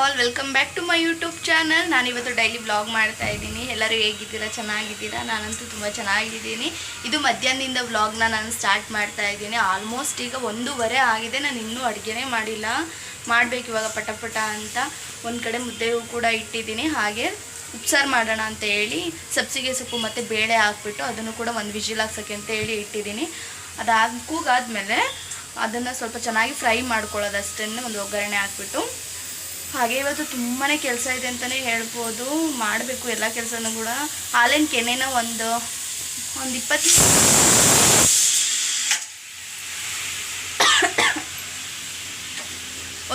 All welcome back to my YouTube channel ನಾನಿವತ್ತು daily blog ಮಾಡ್ತಾ ಇದ್ದೀನಿ. ಎಲ್ಲರೂ ಹೇಗಿದ್ದೀರಾ? ಚೆನ್ನಾಗಿದ್ದೀರಾ? ನಾನಂತೂ ತುಂಬ ಚೆನ್ನಾಗಿದ್ದೀನಿ. ಇದು ಮಧ್ಯಾಹ್ನದಿಂದ ವ್ಲಾಗ್ನ ನಾನು ಸ್ಟಾರ್ಟ್ ಮಾಡ್ತಾ ಇದ್ದೀನಿ. ಆಲ್ಮೋಸ್ಟ್ ಈಗ ಒಂದೂವರೆ ಆಗಿದೆ. ನಾನು ಇನ್ನೂ ಅಡುಗೆನೇ ಮಾಡಿಲ್ಲ. ಮಾಡಬೇಕು ಇವಾಗ ಪಟ ಪಟ ಅಂತ. ಒಂದು ಕಡೆ ಮುದ್ದೆಯೂ ಕೂಡ ಇಟ್ಟಿದ್ದೀನಿ. ಹಾಗೆ ಉಪ್ಸಾರು ಮಾಡೋಣ ಅಂತ ಹೇಳಿ, ಸಬ್ಸಿಗೆ ಸೊಪ್ಪು ಮತ್ತು ಬೇಳೆ ಹಾಕ್ಬಿಟ್ಟು ಅದನ್ನು ಕೂಡ ಒಂದು ವಿಜಿಲ್ ಹಾಕ್ಸೋಕ್ಕೆ ಅಂತ ಹೇಳಿ ಇಟ್ಟಿದ್ದೀನಿ. ಅದಾದ ಕೂಗಾದ್ಮೇಲೆ ಅದನ್ನು ಸ್ವಲ್ಪ ಚೆನ್ನಾಗಿ ಫ್ರೈ ಮಾಡ್ಕೊಳ್ಳೋದು ಅಷ್ಟೇ ಒಂದು ಒಗ್ಗರಣೆ ಹಾಕ್ಬಿಟ್ಟು. ಹಾಗೆ ಇವತ್ತು ತುಂಬಾ ಕೆಲಸ ಇದೆ ಅಂತಲೇ ಹೇಳ್ಬೋದು. ಮಾಡಬೇಕು ಎಲ್ಲ ಕೆಲಸನೂ ಕೂಡ. ಹಾಲಿನ ಕೆನೆನ ಒಂದು ಒಂದು ಇಪ್ಪತ್ತು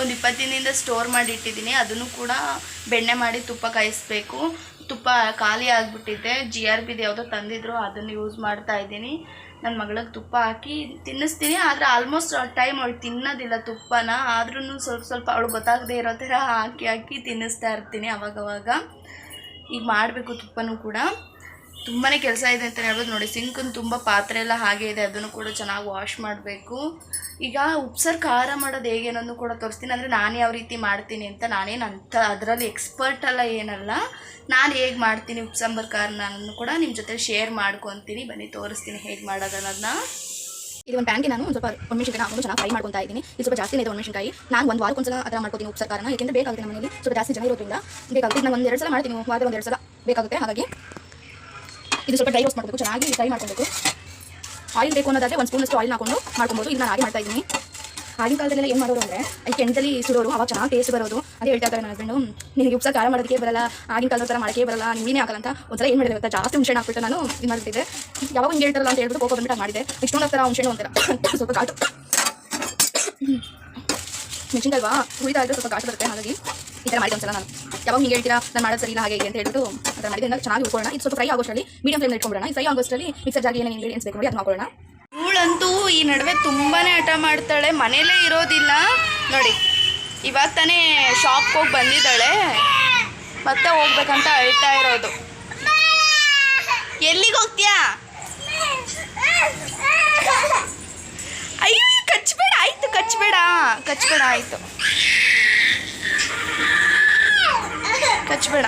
ಒಂದು ಇಪ್ಪತ್ತಿನಿಂದ ಸ್ಟೋರ್ ಮಾಡಿ ಇಟ್ಟಿದ್ದೀನಿ. ಅದನ್ನು ಕೂಡ ಬೆಣ್ಣೆ ಮಾಡಿ ತುಪ್ಪ ಕಾಯಿಸ್ಬೇಕು. ತುಪ್ಪ ಖಾಲಿ ಆಗಿಬಿಟ್ಟಿದೆ. ಜಿ ಆರ್ ಬಿದು ಯಾವುದೋ ತಂದಿದ್ರು, ಅದನ್ನು ಯೂಸ್ ಮಾಡ್ತಾ ಇದ್ದೀನಿ. ನನ್ನ ಮಗಳಿಗೆ ತುಪ್ಪ ಹಾಕಿ ತಿನ್ನಿಸ್ತೀನಿ, ಆದರೆ ಆಲ್ಮೋಸ್ಟ್ ಟೈಮ್ ಅವಳು ತಿನ್ನೋದಿಲ್ಲ ತುಪ್ಪನ. ಆದ್ರೂ ಸ್ವಲ್ಪ ಸ್ವಲ್ಪ ಅವಳು ಗೊತ್ತಾಗದೇ ಇರೋ ಥರ ಹಾಕಿ ಹಾಕಿ ತಿನ್ನಿಸ್ತಾ ಇರ್ತೀನಿ ಅವಾಗವಾಗ. ಈಗ ಮಾಡಬೇಕು ತುಪ್ಪನೂ ಕೂಡ. ತುಂಬಾ ಕೆಲಸ ಇದೆ ಅಂತ ಹೇಳ್ಬೋದು. ನೋಡಿ ಸಿಂಕನ್ನು ತುಂಬ ಪಾತ್ರೆ ಎಲ್ಲ ಹಾಗೆ ಇದೆ, ಅದನ್ನು ಕೂಡ ಚೆನ್ನಾಗಿ ವಾಶ್ ಮಾಡಬೇಕು. ಈಗ ಉಪ್ಸರ್ ಖಾರ ಮಾಡೋದು ಹೇಗೆ ಅನ್ನೋದು ಕೂಡ ತೋರಿಸ್ತೀನಿ. ಅಂದರೆ ನಾನು ಯಾವ ರೀತಿ ಮಾಡ್ತೀನಿ ಅಂತ ನಾನೇನು ಅಂಥ ಅದರಲ್ಲಿ ಎಕ್ಸ್ಪರ್ಟ್ ಅಲ್ಲ ಏನಲ್ಲ, ನಾನು ಹೇಗೆ ಮಾಡ್ತೀನಿ ಉಪ್ಸಂಬರ್ ಖಾರ ನಾನು ಕೂಡ ನಿಮ್ಮ ಜೊತೆ ಶೇರ್ ಮಾಡ್ಕೊತೀನಿ. ಬನ್ನಿ, ತೋರಿಸ್ತೀನಿ ಹೇಗೆ ಮಾಡೋದು ಅನ್ನೋದನ್ನ ಇದು ಒಂದು ಪ್ಯಾನ್ಗೆ ನಾನು ಸ್ವಲ್ಪ ಒಣಮೆಣಸಿನಕಾಯಿ ಹಾಕೊಂಡು ಚೆನ್ನಾಗಿ ಫ್ರೈ ಮಾಡ್ಕೊತಾ ಇದ್ದೀನಿ. ಇದು ಸ್ವಲ್ಪ ಜಾಸ್ತಿ ಇದೆ ಒಣಮೆಣಸಿನಕಾಯಿ. ನಾನು ಒಂದು ವಾರಕ್ಕೊಂದ್ಸಲ ಅದರ ಮಾಡ್ಕೊತೀನಿ ಉಪ್ಸಾರ ಖಾರನ. ಏಕೆಂದರೆ ಬೇಕಾಗುತ್ತೆ ನಮ್ಮ ಮನೆಯಲ್ಲಿ ಸ್ವಲ್ಪ ಜಾಸ್ತಿ ಜನ ಇರೋದ್ರಿಂದ ಬೇಕಾಗುತ್ತೆ. ನಾನು ಒಂದು ಎರಡು ಸಲ ಮಾಡ್ತೀನಿ. ವಾರದ ಒಂದು ಎರಡು ಸಲ ಬೇಕಾಗುತ್ತೆ. ಹಾಗಾಗಿ ಇದು ಸ್ವಲ್ಪ ಡ್ರೈ ರೋಸ್ಟ್ ಮಾಡಬೇಕು, ಚೆನ್ನಾಗಿ ಫ್ರೈ ಮಾಡ್ಕೊಬೇಕು ಆಯಿಲ್ ಬೇಕು ಅನ್ನೋದಾದ್ರೆ ಒಂದು ಸ್ಪೂನಷ್ಟು ಆಯಿಲ್ ಹಾಕೊಂಡು ಮಾಡ್ಕೊಬೋದು ಇದು ನಾನು ಹಾಗೆ ಮಾಡ್ತಾ ಇದ್ದೀನಿ. ಆಗಿನ ಕಾಲದಲ್ಲೆಲ್ಲ ಏನು ಮಾಡೋರು ಅಂದರೆ ಅದಕ್ಕೆ ಎಣ್ಣೆಲ್ಲಿ ಸುಡೋರು, ಅವಾಗ ಚೆನ್ನಾಗಿ ಟೇಸ್ಟ್ ಬರೋದು. ಅದೇ ಹೇಳ್ತಾ ಇದ್ದಾರೆ ನನ್ನ ಹಸ್ಬೆಂಡು ನಿನಗೆ ಉಪ್ಸ ಖಾರ ಮಾಡೋದಕ್ಕೆ ಬರಲ್ಲ, ಆಗಿನ ಕಾಲದ ಥರ ಮಾಡೋಕ್ಕೆ ಬರಲ್ಲ, ನೀನೇ ಆಗಲ್ಲ ಅಂತ ಒಂಥರ ಏನು ಮಾಡಿದೆ ಗೊತ್ತಾ? ಜಾಸ್ತಿ ಹುಣಸೆ ಹಾಕ್ಬಿಟ್ಟು ನಾನು ಇದು ಮಾಡ್ತಿದ್ದೆ ಯಾವಾಗ ಹಿಂಗೆ ಹೇಳ್ತಾರಲ್ಲ ಅಂತ ಹೇಳ್ಬಿಟ್ಟು ಕೋಪ ಬಂದ್ಬಿಟ್ಟು ಮಾಡಿದೆ. ಇಷ್ಟೊಂದು ಥರ ಹುಣಸೆ ಒಂಥರ ಸ್ವಲ್ಪ ಘಾಟು. ಅಲ್ವಾ? ಇದ್ರೆ ಸ್ವಲ್ಪ ಘಾಟು ಬರುತ್ತೆ ಹಾಗಾಗಿ. ಈ ಥರ ಮಾಡಿದೆ ಒಂದ್ಸಲ ನಾನು. ಯಾವಾಗ ಹೀಗೆ ಹೇಳ್ತೀರಾ, ನಾನು ಮಾಡೋದು ಸರಿ ಇಲ್ಲ, ಹಾಗೆ ಅಂತ ಹೇಳ್ಬಿಟ್ಟು ಮಾಡಿದ್ರಿಂದ ಚೆನ್ನಾಗಿ ಉಳ್ಕೊಳ್ಳೋಣ ಇದು ಸ್ವಲ್ಪ ಫ್ರೈ ಆಗೋಷ್ಟರಲ್ಲಿ ಮೀಡಿಯಂ ಫ್ಲೇಮ್ ಇಟ್ಕೊಂಡ್ಬಿಡೋಣ. ಈ ಫ್ರೈ ಆಗೋಷ್ಟರಲ್ಲಿ ಮಿಕ್ಸರ್ ಜಾಗಿ ಏನೇನು ಇಂಗ್ರೀಡಿಯನ್ಸ್ ಬೇಕು ನೋಡಿ, ಅದನ್ನ ಹಾಕೊಳ್ಳೋಣ. ಇವಳಂತೂ ಈ ನಡುವೆ ತುಂಬಾನೇ ಹಠ ಮಾಡ್ತಾಳೆ, ಮನೇಲೇ ಇರೋದಿಲ್ಲ. ನೋಡಿ, ಇವಾಗ ತಾನೇ ಶಾಪ್ಗೆ ಹೋಗಿ ಬಂದಿದ್ದಾಳೆ. ಮತ್ತೆ ಹೋಗ್ಬೇಕಂತ ಅಳ್ತಾ ಇರೋದು. ಎಲ್ಲಿಗೆ ಹೋಗ್ತೀಯಾ? ಅಯ್ಯೋ, ಕಚ್ಬೇಡ, ಆಯ್ತು, ಕಚ್ಬೇಡ. ಕಚ್ಬೇಡ, ಆಯ್ತು. ಕಚ್ಬೇಡ.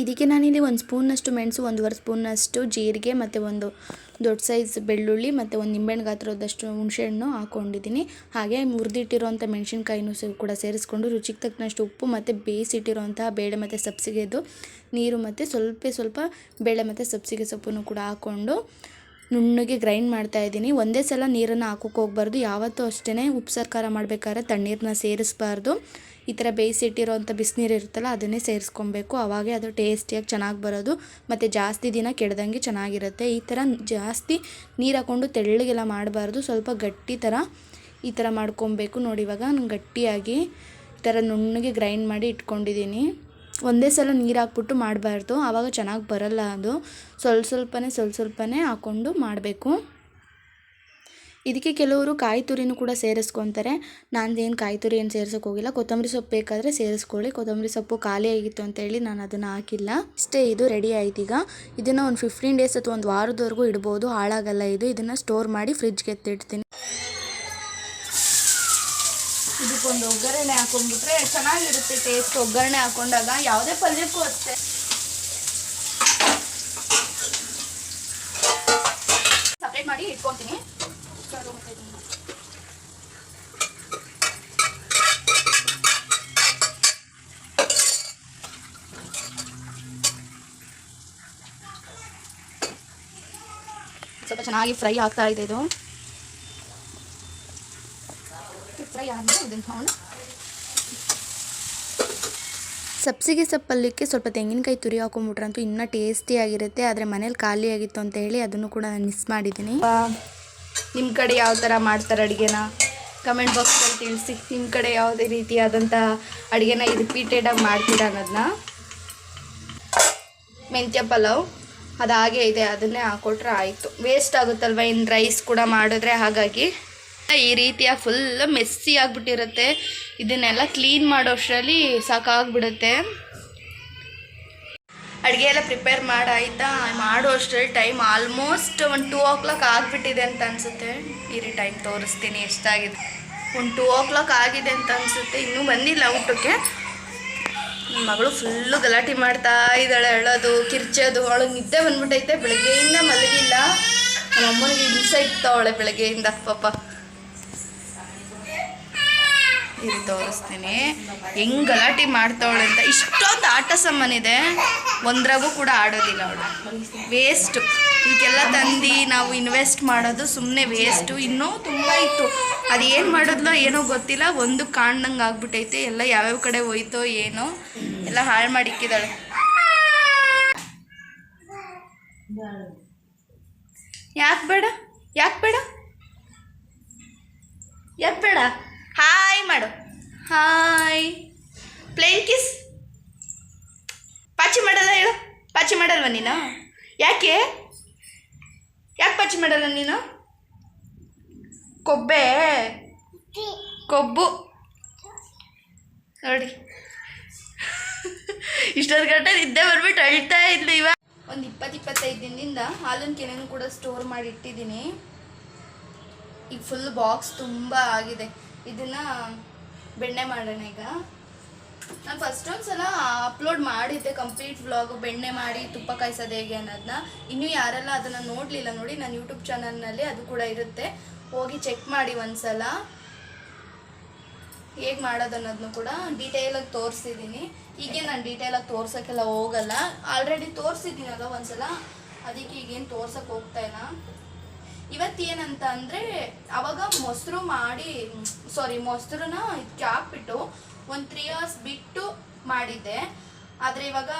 ಇದಕ್ಕೆ ನಾನಿಲ್ಲಿ ಒಂದು ಸ್ಪೂನಷ್ಟು ಮೆಣಸು ಒಂದೂವರೆ ಸ್ಪೂನಷ್ಟು ಜೀರಿಗೆ ಮತ್ತು ಒಂದು ದೊಡ್ಡ ಸೈಜ್ ಬೆಳ್ಳುಳ್ಳಿ ಮತ್ತು ಒಂದು ನಿಂಬೆಹಣ್ಣು ಗಾತ್ರದಷ್ಟು ಹುಣಸೆಹಣ್ಣು ಹಾಕ್ಕೊಂಡಿದ್ದೀನಿ ಹಾಗೆ ಮುರಿದಿಟ್ಟಿರೋಂಥ ಮೆಣಸಿನ್ಕಾಯಿನೂ ಕೂಡ ಸೇರಿಸ್ಕೊಂಡು ರುಚಿಗೆ ತಕ್ಕನಷ್ಟು ಉಪ್ಪು ಮತ್ತು ಬೇಯಿಸಿಟ್ಟಿರೋಂತಹ ಬೇಳೆ ಮತ್ತು ಸಬ್ಸಿಗೆದು ನೀರು ಮತ್ತು ಸ್ವಲ್ಪ ಸ್ವಲ್ಪ ಬೇಳೆ ಮತ್ತು ಸಬ್ಸಿಗೆ ಸೊಪ್ಪನ್ನು ಕೂಡ ಹಾಕ್ಕೊಂಡು ನುಣ್ಣಗೆ ಗ್ರೈಂಡ್ ಮಾಡ್ತಾ ಇದ್ದೀನಿ. ಒಂದೇ ಸಲ ನೀರನ್ನು ಹಾಕೋಕೆ ಹೋಗ್ಬಾರ್ದು. ಯಾವತ್ತೂ ಅಷ್ಟೇ ಉಪ್ಪು ಸರ್ಕಾರ ಮಾಡಬೇಕಾದ್ರೆ ತಣ್ಣೀರನ್ನ ಸೇರಿಸಬಾರ್ದು. ಈ ಥರ ಬೇಯಿಸಿಟ್ಟಿರೋಂಥ ಬಿಸಿನೀರು ಇರುತ್ತಲ್ಲ, ಅದನ್ನೇ ಸೇರಿಸ್ಕೊಬೇಕು. ಆವಾಗೇ ಅದು ಟೇಸ್ಟಿಯಾಗಿ ಚೆನ್ನಾಗಿ ಬರೋದು. ಮತ್ತು ಜಾಸ್ತಿ ದಿನ ಕೆಡ್ದಂಗೆ ಚೆನ್ನಾಗಿರುತ್ತೆ. ಈ ಥರ ಜಾಸ್ತಿ ನೀರು ಹಾಕ್ಕೊಂಡು ತೆಳ್ಳಗೆಲ್ಲ ಮಾಡಬಾರ್ದು. ಸ್ವಲ್ಪ ಗಟ್ಟಿ ಥರ ಈ ಥರ ಮಾಡ್ಕೊಬೇಕು. ನೋಡಿ, ಇವಾಗ ನಾನು ಗಟ್ಟಿಯಾಗಿ ಈ ಥರ ನುಣ್ಣಗೆ ಗ್ರೈಂಡ್ ಮಾಡಿ ಇಟ್ಕೊಂಡಿದ್ದೀನಿ. ಒಂದೇ ಸಲ ನೀರು ಹಾಕ್ಬಿಟ್ಟು ಮಾಡಬಾರ್ದು. ಆವಾಗ ಚೆನ್ನಾಗಿ ಬರಲ್ಲ ಅದು. ಸ್ವಲ್ಪ ಸ್ವಲ್ಪನೇ ಸ್ವಲ್ಪ ಸ್ವಲ್ಪನೇ ಹಾಕ್ಕೊಂಡು ಮಾಡಬೇಕು. ಇದಕ್ಕೆ ಕೆಲವರು ಕಾಯಿ ತುರಿನೂ ಕೂಡ ಸೇರಿಸ್ಕೊತಾರೆ. ನಾನೇನು ಕಾಯಿ ತುರಿ ಏನು ಸೇರ್ಸೋಕೆ ಹೋಗಿಲ್ಲ. ಕೊತ್ತಂಬರಿ ಸೊಪ್ಪು ಬೇಕಾದರೆ ಸೇರಿಸ್ಕೊಳ್ಳಿ. ಕೊತ್ತಂಬರಿ ಸೊಪ್ಪು ಖಾಲಿ ಆಗಿತ್ತು ಅಂತೇಳಿ ನಾನು ಅದನ್ನು ಹಾಕಿಲ್ಲ. ಇಷ್ಟೇ ಇದು ರೆಡಿ ಆಯ್ತು ಈಗ. ಇದನ್ನು ಒಂದು ಫಿಫ್ಟೀನ್ ಡೇಸ್ ಅಥವಾ ಒಂದು ವಾರದವರೆಗೂ ಇಡ್ಬೋದು. ಹಾಳಾಗಲ್ಲ ಇದು. ಇದನ್ನು ಸ್ಟೋರ್ ಮಾಡಿ ಫ್ರಿಜ್ಗೆ ಎತ್ತಿಡ್ತೀನಿ. ಇದಕ್ಕೊಂದು ಒಗ್ಗರಣೆ ಹಾಕೊಂಡ್ಬಿಟ್ರೆ ಚೆನ್ನಾಗಿರುತ್ತೆ ಟೇಸ್ಟ್ ಒಗ್ಗರಣೆ ಹಾಕೊಂಡಾಗ ಯಾವುದೇ ಪಲ್ಯಕ್ಕೂ ಅಷ್ಟೇ. ಸಪ್ರೇಟ್ ಮಾಡಿ ಇಟ್ಕೊತೀನಿ ಸ್ವಲ್ಪ ಚೆನ್ನಾಗಿ ಫ್ರೈ ಆಗ್ತಾ ಇದೆ ಇದು. ಫ್ರೈ ಆದಮೇಲೆ ಇದನ್ನು ಸಬ್ಸಿಗೆ ಸೊಪ್ಪಲ್ಲಿಕ್ಕೆ ಸ್ವಲ್ಪ ತೆಂಗಿನಕಾಯಿ ತುರಿ ಹಾಕೊಂಡ್ಬಿಟ್ರಂತೂ ಇನ್ನೂ ಟೇಸ್ಟಿಯಾಗಿರುತ್ತೆ ಆದರೆ ಮನೇಲಿ ಖಾಲಿ ಆಗಿತ್ತು ಅಂತ ಹೇಳಿ ಅದನ್ನು ಕೂಡ ನಾನು ಮಿಸ್ ಮಾಡಿದ್ದೀನಿ. ನಿಮ್ಮ ಕಡೆ ಯಾವ ಥರ ಮಾಡ್ತಾರೆ ಅಡುಗೆನ? ಕಮೆಂಟ್ ಬಾಕ್ಸಲ್ಲಿ ತಿಳಿಸಿ. ನಿಮ್ಮ ಕಡೆ ಯಾವುದೇ ರೀತಿಯಾದಂಥ ಅಡುಗೆನ ರಿಪೀಟೆಡಾಗಿ ಮಾಡ್ತೀರಾ ಅನ್ನೋದನ್ನ ಮೆಂತ್ಯ ಪಲಾವ್ ಅದು ಹಾಗೆ ಇದೆ, ಅದನ್ನೇ ಹಾಕೊಟ್ರೆ ಆಯಿತು. ವೇಸ್ಟ್ ಆಗುತ್ತಲ್ವ ಇನ್ನು ರೈಸ್ ಕೂಡ ಮಾಡಿದ್ರೆ ಹಾಗಾಗಿ. ಈ ರೀತಿಯ ಫುಲ್ ಮೆಸ್ಸಿ ಆಗಿಬಿಟ್ಟಿರುತ್ತೆ. ಇದನ್ನೆಲ್ಲ ಕ್ಲೀನ್ ಮಾಡೋಷ್ಟರಲ್ಲಿ ಸಾಕಾಗ್ಬಿಡುತ್ತೆ. ಅಡುಗೆ ಎಲ್ಲ ಪ್ರಿಪೇರ್ ಮಾಡಾಯ್ತಾ? ಮಾಡೋ ಅಷ್ಟರಲ್ಲಿ ಟೈಮ್ ಆಲ್ಮೋಸ್ಟ್ ಒಂದು ಟೂ ಓ ಕ್ಲಾಕ್ ಆಗಿಬಿಟ್ಟಿದೆ ಅಂತ ಅನಿಸುತ್ತೆ. ಇರಿ ಟೈಮ್ ತೋರಿಸ್ತೀನಿ ಎಷ್ಟಾಗಿದೆ. ಒಂದು ಟೂ ಓ ಕ್ಲಾಕ್ ಆಗಿದೆ ಅಂತ ಅನಿಸುತ್ತೆ. ಇನ್ನೂ ಬಂದಿಲ್ಲ ಊಟಕ್ಕೆ. ನನ್ನ ಮಗಳು ಫುಲ್ಲು ಗಲಾಟೆ ಮಾಡ್ತಾ ಇದ್ದಾಳೆ. ಅಳೋದು, ಕಿರ್ಚೋದು. ಅವಳಿಗೆ ನಿದ್ದೆ ಬಂದ್ಬಿಟ್ಟೈತೆ ಬೆಳಗ್ಗೆಯಿಂದ ಮಲಗಿಲ್ಲ. ನಮ್ಮ ಅಮ್ಮನಿಗೆ ಹಿಂಸೆ ಅವಳೆ ಬೆಳಗ್ಗೆಯಿಂದ. ಪಾಪ. ಇಲ್ಲಿ ತೋರಿಸ್ತೀನಿ. ಹೆಂಗ್ ಗಲಾಟೆ ಮಾಡ್ತಾವಳೆ ಅಂತ. ಇಷ್ಟೊಂದು ಆಟ ಸಾಮಾನಿದೆ ಒಂದ್ರಾಗೂ ಕೂಡ ಆಡೋದಿಲ್ಲ ಅವಳು. ವೇಸ್ಟು ಈಗೆಲ್ಲ ತಂದು ನಾವು ಇನ್ವೆಸ್ಟ್ ಮಾಡೋದು ಸುಮ್ಮನೆ ವೇಸ್ಟು ಇನ್ನೂ ತುಂಬ ಇತ್ತು. ಅದು ಏನು ಮಾಡೋದ್ಲೋ ಏನೋ ಗೊತ್ತಿಲ್ಲ. ಒಂದು ಕಾಣ್ದಂಗೆ ಆಗ್ಬಿಟ್ಟೈತೆ. ಎಲ್ಲ ಯಾವ್ಯಾವ ಕಡೆ ಹೋಯ್ತೋ ಏನೋ ಎಲ್ಲ ಹಾಳು ಮಾಡಿಕ್ಕಿದ್ದಾಳೆ. ಯಾಕೆ ಬೇಡ? ಯಾಕೆ ಬೇಡ? ಯಾಕೆ ಬೇಡ? ಹಾಯ್ ಮಾಡು. ಹಾಯ್ ಪ್ಲೇನ್ ಕಿಸ್ ಪಾಚಿ ಮಾಡಲ್ಲ ಹೇಳು. ಪಾಚಿ ಮಾಡಲ್ವ ನೀನು? ಯಾಕೆ? ಯಾಕೆ ಪಾಚಿ ಮಾಡಲ್ಲ ನೀನು? ಕೊಬ್ಬೆ. ಕೊಬ್ಬು. ನೋಡಿ. ಇಷ್ಟೊಂದು ಗಂಟೆ ನಿದ್ದೆ ಬರ್ಬಿಟ್ಟು ಅಳ್ತಾ ಇದ್ಲು ಇವಾಗ. ಒಂದು ಇಪ್ಪತ್ತು ಇಪ್ಪತ್ತೈದು ದಿನದಿಂದ ಹಾಲಿನ ಕೆನೆನೂ ಕೂಡ ಸ್ಟೋರ್ ಮಾಡಿ ಇಟ್ಟಿದ್ದೀನಿ. ಈಗ ಫುಲ್ ಬಾಕ್ಸ್ ತುಂಬ ಆಗಿದೆ. ಇದನ್ನು ಬೆಣ್ಣೆ ಮಾಡೋಣ ಈಗ. ನಾನು ಫಸ್ಟ್ ಒಂದ್ಸಲ ಅಪ್ಲೋಡ್ ಮಾಡಿದ್ದೆ ಕಂಪ್ಲೀಟ್ ವ್ಲಾಗ್ ಬೆಣ್ಣೆ ಮಾಡಿ ತುಪ್ಪ ಕಾಯಿಸೋದು ಹೇಗೆ ಅನ್ನೋದನ್ನ ಇನ್ನೂ ಯಾರೆಲ್ಲ ಅದನ್ನು ನೋಡಲಿಲ್ಲ ನೋಡಿ, ನಾನು ಯೂಟ್ಯೂಬ್ ಚಾನಲ್ನಲ್ಲಿ ಅದು ಕೂಡ ಇರುತ್ತೆ. ಹೋಗಿ ಚೆಕ್ ಮಾಡಿ ಒಂದ್ಸಲ. ಹೇಗೆ ಮಾಡೋದು ಅನ್ನೋದನ್ನು ಕೂಡ ಡೀಟೇಲಾಗಿ ತೋರಿಸಿದ್ದೀನಿ ಹೀಗೆ ನಾನು ಡೀಟೇಲಾಗಿ ತೋರ್ಸೋಕ್ಕೆಲ್ಲ ಹೋಗಲ್ಲ. ಆಲ್ರೆಡಿ ತೋರಿಸಿದ್ದೀನಲ್ಲ ಒಂದ್ಸಲ? ಅದಕ್ಕೆ ಈಗೇನು ತೋರ್ಸೋಕ್ಕೆ ಹೋಗ್ತಾಯಿಲ್ಲ ಇವತ್ತೇನಂತ ಅಂದರೆ, ಅವಾಗ ಮೊಸರು ಮಾಡಿ ಸಾರಿ ಮೊಸರನ್ನ ಇದಕ್ಕೆ ಹಾಕ್ಬಿಟ್ಟು ಒಂದು ತ್ರೀ ಅವರ್ಸ್ ಬಿಟ್ಟು ಮಾಡಿದ್ದೆ. ಆದರೆ ಇವಾಗ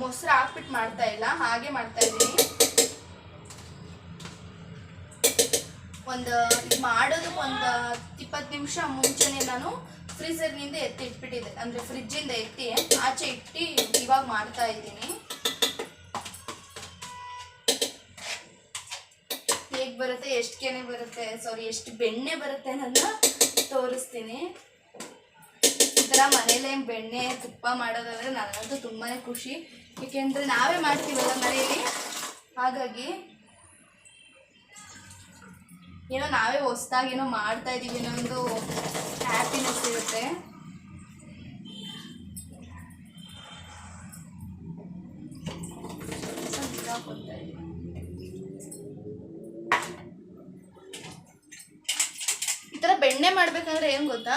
ಮೊಸರು ಹಾಕ್ಬಿಟ್ಟು ಮಾಡ್ತಾ ಇಲ್ಲ, ಹಾಗೆ ಮಾಡ್ತಾ ಇದ್ದೀನಿ. ಒಂದು, ಇದು ಮಾಡೋದಕ್ಕೆ ಒಂದು ಇಪ್ಪತ್ತು ನಿಮಿಷ ಮುಂಚೆನೇ ನಾನು ಫ್ರೀಸರ್ನಿಂದ ಎತ್ತಿ ಇಟ್ಬಿಟ್ಟಿದ್ದೆ ಅಂದರೆ ಫ್ರಿಜ್ಜಿಂದ ಎತ್ತಿ ಆಚೆ ಇಟ್ಟು ಇವಾಗ ಮಾಡ್ತಾ ಇದ್ದೀನಿ. ಬರುತ್ತೆ, ಎಷ್ಟು ಕೆನೆ ಬರುತ್ತೆ ಸಾರಿ ಎಷ್ಟು ಬೆಣ್ಣೆ ಬರುತ್ತೆ ಅನ್ನೋದನ್ನ ತೋರಿಸ್ತೀನಿ. ಈ ಥರ ಮನೇಲೆ ಬೆಣ್ಣೆ, ತುಪ್ಪ ಮಾಡೋದಾದ್ರೆ ನನಗಂತೂ ತುಂಬಾ ಖುಷಿ. ಏಕೆಂದರೆ ನಾವೇ ಮಾಡ್ತೀವಲ್ಲ ಮನೆಯಲ್ಲಿ ಹಾಗಾಗಿ ಏನೋ ನಾವೇ ಹೊಸ್ದಾಗಿ ಏನೋ ಮಾಡ್ತಾ ಇದ್ದೀವಿ ಇನ್ನೊಂದು ಹ್ಯಾಪಿನೆಸ್ ಇರುತ್ತೆ. ಕೊಡ್ತಾ ಬೆಣ್ಣೆ ಮಾಡ್ಬೇಕಂದ್ರೆ ಏನು ಗೊತ್ತಾ?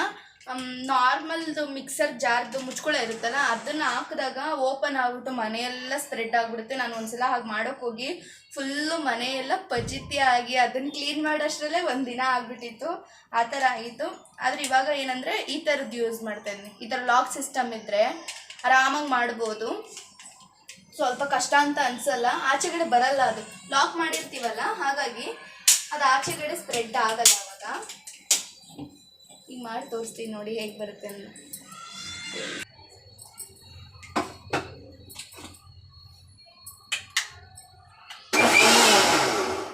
ನಾರ್ಮಲ್ದು ಮಿಕ್ಸರ್ ಜಾರ್ದು ಮುಚ್ಕೊಳ ಇರುತ್ತಲ್ಲ, ಅದನ್ನು ಹಾಕಿದಾಗ ಓಪನ್ ಆಗಿಬಿಟ್ಟು ಮನೆಯೆಲ್ಲ ಸ್ಪ್ರೆಡ್ ಆಗಿಬಿಡುತ್ತೆ. ನಾನು ಒಂದ್ಸಲ ಹಾಗೆ ಮಾಡೋಕೆ ಹೋಗಿ ಫುಲ್ಲು ಮನೆಯೆಲ್ಲ ಪಜಿತಿ ಆಗಿ ಅದನ್ನು ಕ್ಲೀನ್ ಮಾಡೋಷ್ಟರಲ್ಲೇ ಒಂದು ದಿನ ಆಗ್ಬಿಟ್ಟಿತ್ತು. ಆ ಥರ ಆಯಿತು. ಆದರೆ ಇವಾಗ ಏನಂದರೆ ಈ ಥರದ್ದು ಯೂಸ್ ಮಾಡ್ತಾ ಇದ್ದೀನಿ. ಈ ಥರ ಲಾಕ್ ಸಿಸ್ಟಮ್ ಇದ್ದರೆ ಆರಾಮಾಗಿ ಮಾಡ್ಬೋದು. ಸ್ವಲ್ಪ ಕಷ್ಟ ಅಂತ ಅನಿಸಲ್ಲ. ಆಚೆಗಡೆ ಬರಲ್ಲ ಅದು. ಲಾಕ್ ಮಾಡಿರ್ತೀವಲ್ಲ, ಹಾಗಾಗಿ ಅದು ಆಚೆಗಡೆ ಸ್ಪ್ರೆಡ್ ಆಗಲ್ಲ ಅವಾಗ. ಮಾಡಿ ತೋರಿಸ್ತೀನಿ ನೋಡಿ ಹೇಗೆ ಬರುತ್ತೆ ಅಂತ.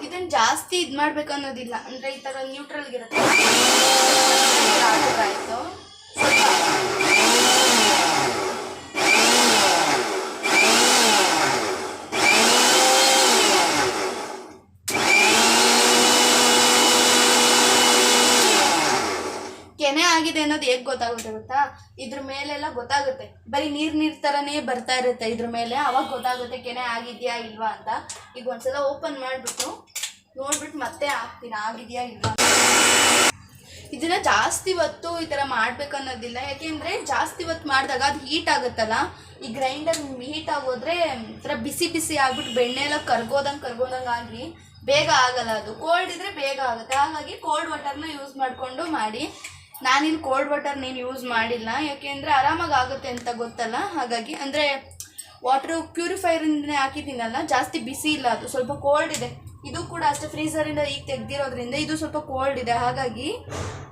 ಇದನ್ನ ಜಾಸ್ತಿ ಇದು ಮಾಡ್ಬೇಕು ಅನ್ನೋದಿಲ್ಲ. ಅಂದ್ರೆ ಈ ತರ ನ್ಯೂಟ್ರಲ್ ಇರುತ್ತೆ ಆಯ್ತು. ಆಗಿದೆ ಅನ್ನೋದು ಹೇಗೆ ಗೊತ್ತಾಗುತ್ತೆ ಗೊತ್ತಾ? ಇದ್ರ ಮೇಲೆಲ್ಲ ಗೊತ್ತಾಗುತ್ತೆ. ಬರೀ ನೀರ್ ನೀರ್ ತರನೇ ಬರ್ತಾ ಇರುತ್ತೆ ಇದ್ರ ಮೇಲೆ. ಅವಾಗ ಗೊತ್ತಾಗುತ್ತೆ ಕೆನೆ ಆಗಿದ್ಯಾ ಇಲ್ವಾ ಅಂತ. ಈಗ ಒಂದ್ಸಲ ಓಪನ್ ಮಾಡಿಬಿಟ್ಟು ನೋಡ್ಬಿಟ್ಟು ಮತ್ತೆ ಹಾಕ್ತೀನಿ, ಆಗಿದ್ಯಾ ಇಲ್ವಾ. ಇದನ್ನ ಜಾಸ್ತಿ ಹೊತ್ತು ಈ ಥರ ಮಾಡ್ಬೇಕನ್ನೋದಿಲ್ಲ ಯಾಕೆಂದ್ರೆ ಜಾಸ್ತಿ ಹೊತ್ತು ಮಾಡಿದಾಗ ಅದು ಹೀಟ್ ಆಗುತ್ತಲ್ಲ? ಈ ಗ್ರೈಂಡರ್ ಹೀಟ್ ಆಗೋದ್ರೆ ಒಂಥರ ಥರ ಬಿಸಿ ಬಿಸಿ ಆಗ್ಬಿಟ್ಟು ಬೆಣ್ಣೆ ಎಲ್ಲ ಕರ್ಗೋದಂಗೆ ಕರ್ಗೋದಂಗೆ ಆಗಿ ಬೇಗ ಆಗಲ್ಲ ಅದು. ಕೋಲ್ಡ್ ಇದ್ರೆ ಬೇಗ ಆಗುತ್ತೆ. ಹಾಗಾಗಿ ಕೋಲ್ಡ್ ವಾಟರ್ನ ಯೂಸ್ ಮಾಡಿಕೊಂಡು ಮಾಡಿ. ನಾನಿಲ್ಲಿ ಕೋಲ್ಡ್ ವಾಟರ್ ನೀನು ಯೂಸ್ ಮಾಡಿಲ್ಲ. ಯಾಕೆಂದರೆ ಆರಾಮಾಗಿ ಆಗುತ್ತೆ ಅಂತ ಗೊತ್ತಲ್ಲ? ಹಾಗಾಗಿ ಅಂದರೆ ವಾಟ್ರು ಪ್ಯೂರಿಫೈರಿಂದನೇ ಹಾಕಿದ್ದೀನಲ್ಲ, ಜಾಸ್ತಿ ಬಿಸಿ ಇಲ್ಲ ಅದು. ಸ್ವಲ್ಪ ಕೋಲ್ಡ್ ಇದೆ. ಇದು ಕೂಡ ಅಷ್ಟೇ ಫ್ರೀಸರಿಂದ ಈಗ ತೆಗೆದಿರೋದ್ರಿಂದ ಇದು ಸ್ವಲ್ಪ ಕೋಲ್ಡ್ ಇದೆ. ಹಾಗಾಗಿ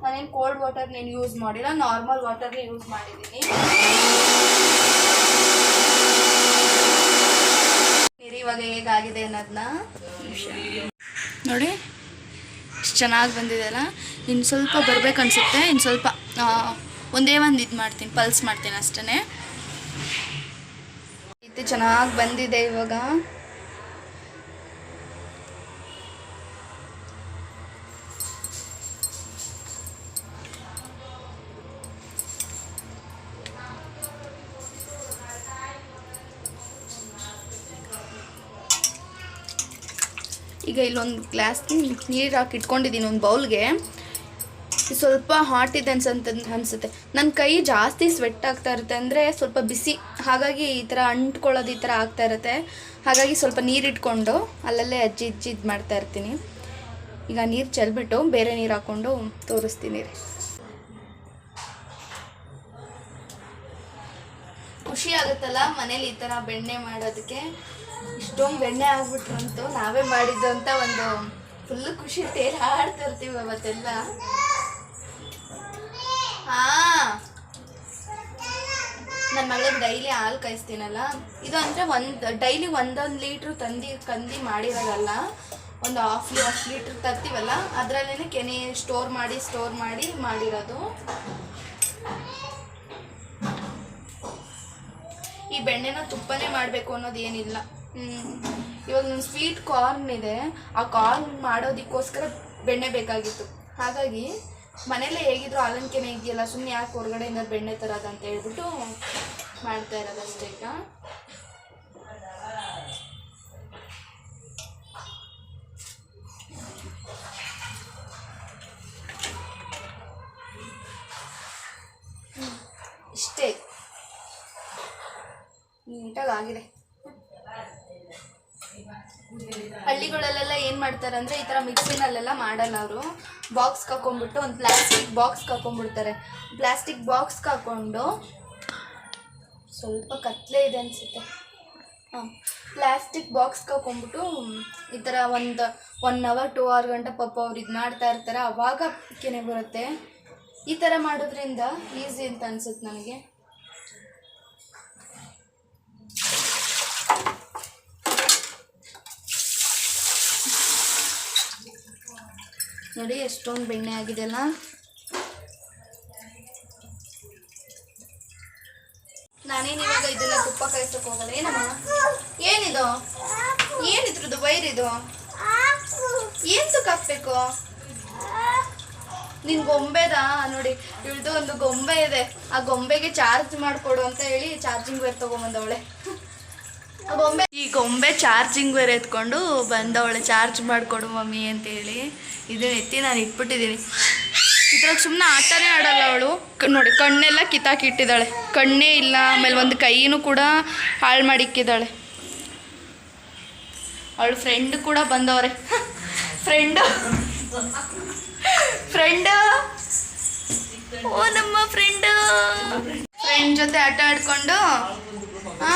ನಾನೇನು ಕೋಲ್ಡ್ ವಾಟರ್ ನೀನು ಯೂಸ್ ಮಾಡಿಲ್ಲ ನಾರ್ಮಲ್ ವಾಟರ್ನೇ ಯೂಸ್ ಮಾಡಿದ್ದೀನಿ. ಇವಾಗ ಹೇಗಾಗಿದೆ ಅನ್ನೋದನ್ನ ನೋಡಿ. ಎಷ್ಟು ಚೆನ್ನಾಗಿ ಬಂದಿದೆಯಲ್ಲ ಇನ್ನು ಸ್ವಲ್ಪ ಬರಬೇಕು ಅನಿಸುತ್ತೆ. ಇನ್ನು ಸ್ವಲ್ಪ ಒಂದೇ ಒಂದು ಇದು ಮಾಡ್ತೀನಿ, ಪಲ್ಸ್ ಮಾಡ್ತೀನಿ ಅಷ್ಟೇ ಇದು ಚೆನ್ನಾಗಿ ಬಂದಿದೆ ಇವಾಗ. ಈಗ ಇಲ್ಲೊಂದು ಗ್ಲಾಸ್ ನೀರು ಹಾಕಿ ಇಟ್ಕೊಂಡಿದ್ದೀನಿ ಒಂದು ಬೌಲ್ಗೆ. ಸ್ವಲ್ಪ ಹಾಟ್ ಇದೆ ಅನ್ಸಂತ ಅನಿಸುತ್ತೆ. ನನ್ನ ಕೈ ಜಾಸ್ತಿ ಸ್ವೆಟ್ ಆಗ್ತಾ ಇರುತ್ತೆ ಅಂದರೆ ಸ್ವಲ್ಪ ಬಿಸಿ. ಹಾಗಾಗಿ ಈ ಥರ ಅಂಟ್ಕೊಳ್ಳೋದು ಈ ಥರ ಆಗ್ತಾ ಇರುತ್ತೆ. ಹಾಗಾಗಿ ಸ್ವಲ್ಪ ನೀರು ಇಟ್ಕೊಂಡು ಅಲ್ಲಲ್ಲೇ ಅಜ್ಜಿ ಅಜ್ಜಿ ಇದು ಮಾಡ್ತಾ ಇರ್ತೀನಿ. ಈಗ ನೀರು ಚೆಲ್ಬಿಟ್ಟು ಬೇರೆ ನೀರು ಹಾಕ್ಕೊಂಡು ತೋರಿಸ್ತೀನಿ ರೀ. ಖುಷಿ ಆಗುತ್ತಲ್ಲ ಮನೇಲಿ ಈ ಥರ ಬೆಣ್ಣೆ ಮಾಡೋದಕ್ಕೆ? ಇಷ್ಟೊಂದು ಬೆಣ್ಣೆ ಆಗ್ಬಿಟ್ರಂತೂ ನಾವೇ ಮಾಡಿದ್ದು ಅಂತ ಒಂದು ಫುಲ್ ಖುಷಿ ತೇಲಾಡ್ತಾ ಇರ್ತೀವಿ ಅವತ್ತೆಲ್ಲ. ಹಾ. ನನ್ನ ಮಗಳಿಗೆ ಡೈಲಿ ಹಾಲು ಕಾಯಿಸ್ತೀನಲ್ಲ, ಇದು ಅಂದರೆ ಒಂದು ಡೈಲಿ ಒಂದೊಂದು ಲೀಟ್ರ್ ತಂದು, ಕಂದಿ ಮಾಡಿರೋದಲ್ಲ ಒಂದು ಹಾಫ್ ಹಾಫ್ ಲೀಟ್ರ್ ತರ್ತೀವಲ್ಲ ಅದರಲ್ಲೇ ಕೆನೆ ಸ್ಟೋರ್ ಮಾಡಿ ಸ್ಟೋರ್ ಮಾಡಿ ಮಾಡಿರೋದು. ಈ ಬೆಣ್ಣೆನ ತುಪ್ಪನೇ ಮಾಡಬೇಕು ಅನ್ನೋದು ಏನಿಲ್ಲ. ಇವಾಗ ನನ್ನ ಸ್ವೀಟ್ ಕಾರ್ನ್ ಇದೆ. ಆ ಕಾರ್ನ್ ಮಾಡೋದಕ್ಕೋಸ್ಕರ ಬೆಣ್ಣೆ ಬೇಕಾಗಿತ್ತು. ಹಾಗಾಗಿ ಮನೇಲೆ ಹೇಗಿದ್ರು ಆಲಂಕೆನೆ ಇದೆಯಲ್ಲ ಸುಮ್ಮನೆ ಯಾಕೆ ಹೊರಗಡೆಯಿಂದ ಬೆಣ್ಣೆ ತರೋದು ಅಂತ ಹೇಳ್ಬಿಟ್ಟು ಮಾಡ್ತಾ ಇರೋದಷ್ಟೇ ಈಗ. ಹ್ಮ್. ಇಷ್ಟೇ. ನೀಟಾಗಿ ಆಗಿದೆ. ಹಳ್ಳಿಗಳಲ್ಲೆಲ್ಲ ಏನು ಮಾಡ್ತಾರೆ ಅಂದರೆ ಈ ಥರ ಮಿಕ್ಸಿನಲ್ಲೆಲ್ಲ ಮಾಡಲ್ಲ ಅವರು. ಬಾಕ್ಸ್ ಕಾಕೊಂಡ್ಬಿಟ್ಟು ಒಂದು ಪ್ಲಾಸ್ಟಿಕ್ ಬಾಕ್ಸ್ ಕಾಕೊಂಡ್ಬಿಡ್ತಾರೆ ಪ್ಲಾಸ್ಟಿಕ್ ಬಾಕ್ಸ್ ಹಾಕೊಂಡು ಸ್ವಲ್ಪ ಕತ್ಲೆ ಇದೆ ಅನಿಸುತ್ತೆ. ಹಾಂ ಪ್ಲಾಸ್ಟಿಕ್ ಬಾಕ್ಸ್ ಹಾಕೊಂಡ್ಬಿಟ್ಟು ಈ ಥರ ಒಂದು ಒನ್ ಅವರ್ ಟೂ ಅವರ್ ಗಂಟೆ ಪಾಪ ಅವ್ರು ಇದು ಮಾಡ್ತಾ ಇರ್ತಾರೆ. ಅವಾಗ ಕೆನೆ ಬರುತ್ತೆ. ಈ ಥರ ಮಾಡೋದ್ರಿಂದ ಈಸಿ ಅಂತ ಅನ್ಸುತ್ತೆ ನನಗೆ. ನೋಡಿ, ಎಷ್ಟೊಂದು ಬೆಣ್ಣೆ ಆಗಿದೆಯಲ್ಲ ನಾನೇನು ಇವಾಗ ಇದೆಲ್ಲ ತುಪ್ಪ ಕಾಯಿಸಕ್ಕೆ ಹೋಗಲ್ಲ ಏನಮ್ಮ? ಏನಿದು? ಏನಿದ್ರದ್ದು ವೈರಿದು ಏನ್ ಸುಕ್ಕ ಹಾಕ್ಬೇಕು? ನಿನ್ ಗೊಂಬೆದ? ನೋಡಿ ಇಳ್ದು ಒಂದು ಗೊಂಬೆ ಇದೆ. ಆ ಗೊಂಬೆಗೆ ಚಾರ್ಜ್ ಮಾಡ್ಕೊಡು ಅಂತ ಹೇಳಿ ಚಾರ್ಜಿಂಗ್ ವೈರ್ ತಗೊಂಬಂದವಳೆ ಗೊಂಬೆ ಈ ಗೊಂಬೆ ಚಾರ್ಜಿಂಗ್ ಬೇರೆ ಎತ್ಕೊಂಡು ಬಂದವಳೆ ಚಾರ್ಜ್ ಮಾಡಿಕೊಡು ಮಮ್ಮಿ ಅಂತ ಹೇಳಿ ಇದನ್ನ ಎತ್ತಿ ನಾನು ಇಟ್ಬಿಟ್ಟಿದ್ದೀನಿ. ಇದ್ರಾಗ ಸುಮ್ಮನೆ ಆಟನೇ ಆಡಲ್ಲ ಅವಳು. ನೋಡಿ ಕಣ್ಣೆಲ್ಲ ಕಿತ್ತಾಕಿಟ್ಟಿದ್ದಾಳೆ. ಕಣ್ಣೇ ಇಲ್ಲ ಆಮೇಲೆ ಒಂದು ಕೈನೂ ಕೂಡ ಹಾಳು ಮಾಡಿಕ್ಕಿದ್ದಾಳೆ. ಅವಳು ಫ್ರೆಂಡ್ ಕೂಡ ಬಂದವ್ರೆ. ಫ್ರೆಂಡ್ ಫ್ರೆಂಡ್ ಓ ನಮ್ಮ ಫ್ರೆಂಡ್ ಫ್ರೆಂಡ್ ಜೊತೆ ಆಟ ಆಡ್ಕೊಂಡು ಆ,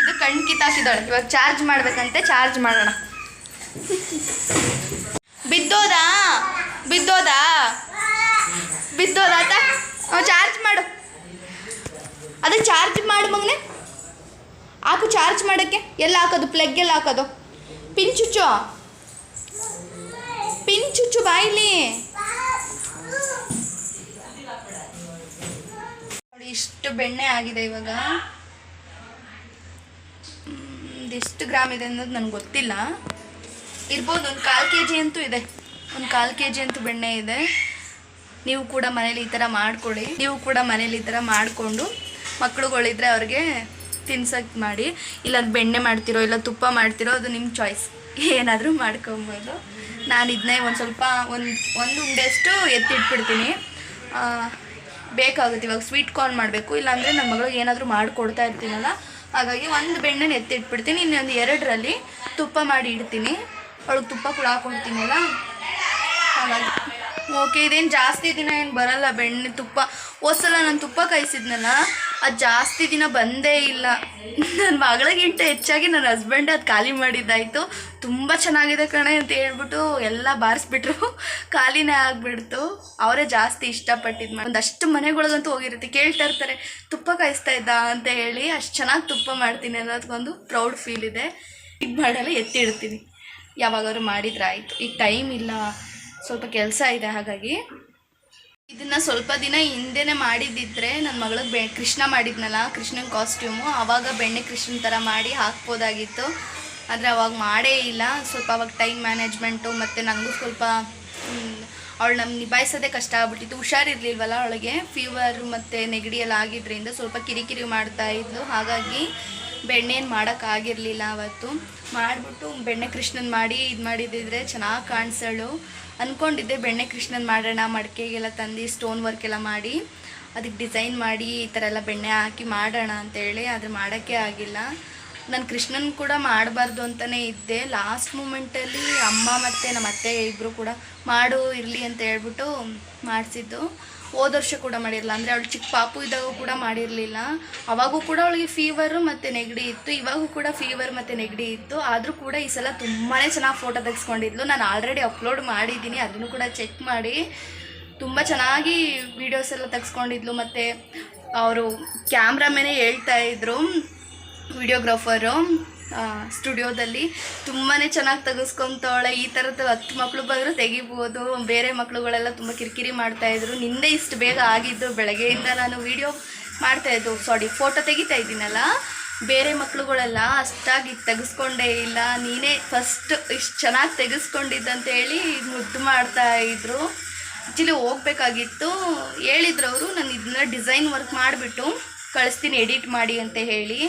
ಇದು ಕಣ್ ಕಿತ್ತಾಕಿದ್ದಾಳೆ ಇವಾಗ ಚಾರ್ಜ್ ಮಾಡ್ಬೇಕಂತೆ ಚಾರ್ಜ್ ಮಾಡೋಣ. ಬಿದ್ದೋದಾ? ಬಿದ್ದೋದಾ? ಬಿದ್ದೋದಾ ಚಾರ್ಜ್ ಮಾಡು. ಅದಕ್ಕೆ ಚಾರ್ಜ್ ಮಾಡು ಮಗನೆ. ಹಾಕು ಚಾರ್ಜ್ ಮಾಡೋಕ್ಕೆ. ಎಲ್ಲ ಹಾಕೋದು ಪ್ಲಗ್ ಎಲ್ಲ ಹಾಕೋದು. ಪಿನ್ ಚುಚ್ಚು. ಪಿನ್ ಬಾಯಿಲಿ. ಇಷ್ಟು ಬೆಣ್ಣೆ ಆಗಿದೆ ಇವಾಗ. ಎಷ್ಟು ಗ್ರಾಮ್ ಇದೆ ಅನ್ನೋದು ನನಗೆ ಗೊತ್ತಿಲ್ಲ. ಇರ್ಬೋದು, ಒಂದು ಕಾಲು ಕೆ ಜಿ ಅಂತೂ ಇದೆ. ಒಂದು ಕಾಲು ಕೆ ಜಿ ಅಂತೂ ಬೆಣ್ಣೆ ಇದೆ. ನೀವು ಕೂಡ ಮನೇಲಿ ಈ ಥರ ಮಾಡ್ಕೊಳ್ಳಿ ನೀವು ಕೂಡ ಮನೇಲಿ ಈ ಥರ ಮಾಡಿಕೊಂಡು ಮಕ್ಳುಗಳಿದ್ರೆ ಅವ್ರಿಗೆ ತಿನ್ಸಕ್ಕೆ ಮಾಡಿ. ಇಲ್ಲ ಬೆಣ್ಣೆ ಮಾಡ್ತಿರೋ, ಇಲ್ಲ ತುಪ್ಪ ಮಾಡ್ತಿರೋ, ಅದು ನಿಮ್ಮ ಚಾಯ್ಸ್ ಏನಾದರೂ ಮಾಡ್ಕೊಬೋದು. ನಾನು ಇದನ್ನೇ ಒಂದು ಸ್ವಲ್ಪ, ಒಂದು ಒಂದು ಉಂಡೆಷ್ಟು ಎತ್ತಿಟ್ಬಿಡ್ತೀನಿ. ಬೇಕಾಗುತ್ತೆ. ಇವಾಗ ಸ್ವೀಟ್ ಕಾರ್ನ್ ಮಾಡಬೇಕು. ಇಲ್ಲಾಂದರೆ ನನ್ನ ಮಗಳಿಗೆ ಏನಾದರೂ ಮಾಡಿಕೊಡ್ತಾ ಇರ್ತೀನಲ್ಲ, ಹಾಗಾಗಿ ಒಂದು ಬೆಣ್ಣೆನ ಎತ್ತಿಟ್ಬಿಡ್ತೀನಿ. ಇನ್ನೊಂದು ಎರಡರಲ್ಲಿ ತುಪ್ಪ ಮಾಡಿ ಇಡ್ತೀನಿ. ಅವಳಿಗೆ ತುಪ್ಪ ಕೂಡ ಹಾಕೊಡ್ತೀನಲ್ಲ. ಹಾಗಾಗಿ ಓಕೆ ಇದೇನು ಜಾಸ್ತಿ ದಿನ ಏನು ಬರಲ್ಲ ಬೆಣ್ಣೆ ತುಪ್ಪ. ಹೋದ್ಸಲ ನಾನು ತುಪ್ಪ ಕಾಯಿಸಿದ್ನಲ್ಲ ಅದು ಜಾಸ್ತಿ ದಿನ ಬಂದೇ ಇಲ್ಲ. ನನ್ನ ಮಗಳಿಗಿಂತ ಹೆಚ್ಚಾಗಿ ನನ್ನ ಹಸ್ಬೆಂಡ್ ಅದು ಖಾಲಿ ಮಾಡಿದ್ದಾಯಿತು. ತುಂಬ ಚೆನ್ನಾಗಿದೆ ಕಣೆ ಅಂತ ಹೇಳ್ಬಿಟ್ಟು ಎಲ್ಲ ಬಾರಿಸ್ಬಿಟ್ರು. ಖಾಲಿನೇ ಆಗಿಬಿಡ್ತು. ಅವರೇ ಜಾಸ್ತಿ ಇಷ್ಟಪಟ್ಟಿದ್ದು ಒಂದಷ್ಟು ಮನೆಗಳಿಗಂತೂ ಹೋಗಿರುತ್ತೆ. ಕೇಳ್ತಾ ಇರ್ತಾರೆ, ತುಪ್ಪ ಕಾಯಿಸ್ತಾ ಇದ್ದ? ಅಂತ ಹೇಳಿ ಅಷ್ಟು ಚೆನ್ನಾಗಿ ತುಪ್ಪ ಮಾಡ್ತೀನಿ ಅನ್ನೋದಕ್ಕೊಂದು ಪ್ರೌಡ್ ಫೀಲ್ ಇದೆ. ಇದು ಮಾಡಲ್ಲ ಎತ್ತಿ ಇಡ್ತೀನಿ ಯಾವಾಗಾದ್ರು ಮಾಡಿದ್ರೆ ಆಯಿತು. ಈಗ ಟೈಮ್ ಇಲ್ಲ. ಸ್ವಲ್ಪ ಕೆಲಸ ಇದೆ ಹಾಗಾಗಿ. ಇದನ್ನ ಸ್ವಲ್ಪ ದಿನ ಹಿಂದೆನೆ ಮಾಡಿದ್ದಿದ್ರೆ ನನ್ನ ಮಗಳಿಗೆ ಬೆ, ಕೃಷ್ಣ ಮಾಡಿದ್ನಲ್ಲ, ಕೃಷ್ಣನ ಕಾಸ್ಟ್ಯೂಮು ಆವಾಗ ಬೆಣ್ಣೆ ಕೃಷ್ಣನ ಥರ ಮಾಡಿ ಹಾಕ್ಬೋದಾಗಿತ್ತು. ಆದರೆ ಅವಾಗ ಮಾಡೇ ಇಲ್ಲ. ಸ್ವಲ್ಪ ಅವಾಗ ಟೈಮ್ ಮ್ಯಾನೇಜ್ಮೆಂಟು ಮತ್ತು ನನಗೂ ಸ್ವಲ್ಪ ಅವಳು ನಮ್ಮ ನಿಭಾಯಿಸೋದೇ ಕಷ್ಟ ಆಗ್ಬಿಟ್ಟಿತ್ತು. ಹುಷಾರಿರ್ಲಿಲ್ವಲ್ಲ ಅವಳಿಗೆ? ಫೀವರ್ ಮತ್ತು ನೆಗಡಿ ಎಲ್ಲ ಆಗಿದ್ದರಿಂದ ಸ್ವಲ್ಪ ಕಿರಿಕಿರಿ ಮಾಡ್ತಾ ಇದ್ಲು. ಹಾಗಾಗಿ ಬೆಣ್ಣೆನು ಮಾಡೋಕ್ಕಾಗಿರಲಿಲ್ಲ ಅವತ್ತು. ಮಾಡಿಬಿಟ್ಟು ಬೆಣ್ಣೆ ಕೃಷ್ಣನ್ ಮಾಡಿ ಇದು ಮಾಡಿದ್ದಿದ್ರೆ ಚೆನ್ನಾಗಿ ಕಾಣಿಸಳು. ಅಂದ್ಕೊಂಡಿದ್ದೆ ಬೆಣ್ಣೆ ಕೃಷ್ಣನ್ ಮಾಡೋಣ, ಮಡಿಕೆಗೆಲ್ಲ ತಂದು ಸ್ಟೋನ್ ವರ್ಕ್ ಎಲ್ಲ ಮಾಡಿ. ಅದಕ್ಕೆ ಡಿಸೈನ್ ಮಾಡಿ ಈ ಥರ ಎಲ್ಲ ಬೆಣ್ಣೆ ಹಾಕಿ ಮಾಡೋಣ ಅಂತೇಳಿ, ಆದರೆ ಮಾಡೋಕ್ಕೆ ಆಗಿಲ್ಲ. ನಾನು ಕೃಷ್ಣನ್ ಕೂಡ ಮಾಡಬಾರ್ದು ಅಂತಲೇ ಇದ್ದೆ. ಲಾಸ್ಟ್ ಮೂಮೆಂಟಲ್ಲಿ ಅಮ್ಮ ಮತ್ತು ನಮ್ಮ ಅತ್ತೆ ಇಬ್ಬರು ಕೂಡ ಮಾಡು, ಇರಲಿ ಅಂತ ಹೇಳ್ಬಿಟ್ಟು ಮಾಡಿಸಿದ್ದು. ಹೋದ ವರ್ಷ ಕೂಡ ಮಾಡಿರಲಿಲ್ಲ. ಅಂದರೆ ಅವಳು ಚಿಕ್ಕ ಪಾಪು ಇದ್ದಾಗ ಕೂಡ ಮಾಡಿರಲಿಲ್ಲ. ಅವಾಗೂ ಕೂಡ ಅವಳಿಗೆ ಫೀವರು ಮತ್ತು ನೆಗಡಿ ಇತ್ತು. ಇವಾಗೂ ಕೂಡ ಫೀವರ್ ಮತ್ತು ನೆಗಡಿ ಇತ್ತು. ಆದರೂ ಕೂಡ ಈ ಸಲ ತುಂಬಾ ಚೆನ್ನಾಗಿ ಫೋಟೋ ತೆಗೆಸ್ಕೊಂಡಿದ್ಲು. ನಾನು ಆಲ್ರೆಡಿ ಅಪ್ಲೋಡ್ ಮಾಡಿದ್ದೀನಿ. ಅದನ್ನು ಕೂಡ ಚೆಕ್ ಮಾಡಿ. ತುಂಬ ಚೆನ್ನಾಗಿ ವೀಡಿಯೋಸ್ ಎಲ್ಲ ತೆಗೆಸ್ಕೊಂಡಿದ್ಲು. ಮತ್ತು ಅವರು ಕ್ಯಾಮ್ರಾಮೇನೆ ಹೇಳ್ತಾ ಇದ್ರು. ವಿಡಿಯೋಗ್ರಾಫರು ಸ್ಟುಡಿಯೋದಲ್ಲಿ ತುಂಬಾ ಚೆನ್ನಾಗಿ ತೆಗೆಸ್ಕೊತವಳೆ. ಈ ಥರದ್ದು ಹತ್ತು ಮಕ್ಕಳು ಬಂದರೂ ತೆಗಿಬೋದು. ಬೇರೆ ಮಕ್ಕಳುಗಳೆಲ್ಲ ತುಂಬ ಕಿರಿಕಿರಿ ಮಾಡ್ತಾಯಿದ್ರು ನಿನ್ನೆ ಇಷ್ಟು ಬೇಗ ಆಗಿದ್ದು ಬೆಳಗ್ಗೆಯಿಂದ ನಾನು ವಿಡಿಯೋ ಮಾಡ್ತಾಯಿದ್ದು ಸಾರಿ ಫೋಟೋ ತೆಗಿತಾ ಇದ್ದೀನಲ್ಲ? ಬೇರೆ ಮಕ್ಕಳುಗಳೆಲ್ಲ ಅಷ್ಟಾಗಿ ತೆಗೆಸ್ಕೊಂಡೇ ಇಲ್ಲ. ನೀನೇ ಫಸ್ಟ್ ಇಷ್ಟು ಚೆನ್ನಾಗಿ ತೆಗೆಸ್ಕೊಂಡಿದ್ದಂತ ಹೇಳಿ ಮುದ್ದು ಮಾಡ್ತಾ ಇದ್ರು. ಆ್ಯಕ್ಚುಲಿ ಹೋಗ್ಬೇಕಾಗಿತ್ತು. ಹೇಳಿದ್ರು ಅವರು, ನಾನು ಇದನ್ನ ಡಿಸೈನ್ ವರ್ಕ್ ಮಾಡಿಬಿಟ್ಟು ಕಳಿಸ್ತೀನಿ ಎಡಿಟ್ ಮಾಡಿ ಅಂತ ಹೇಳಿ.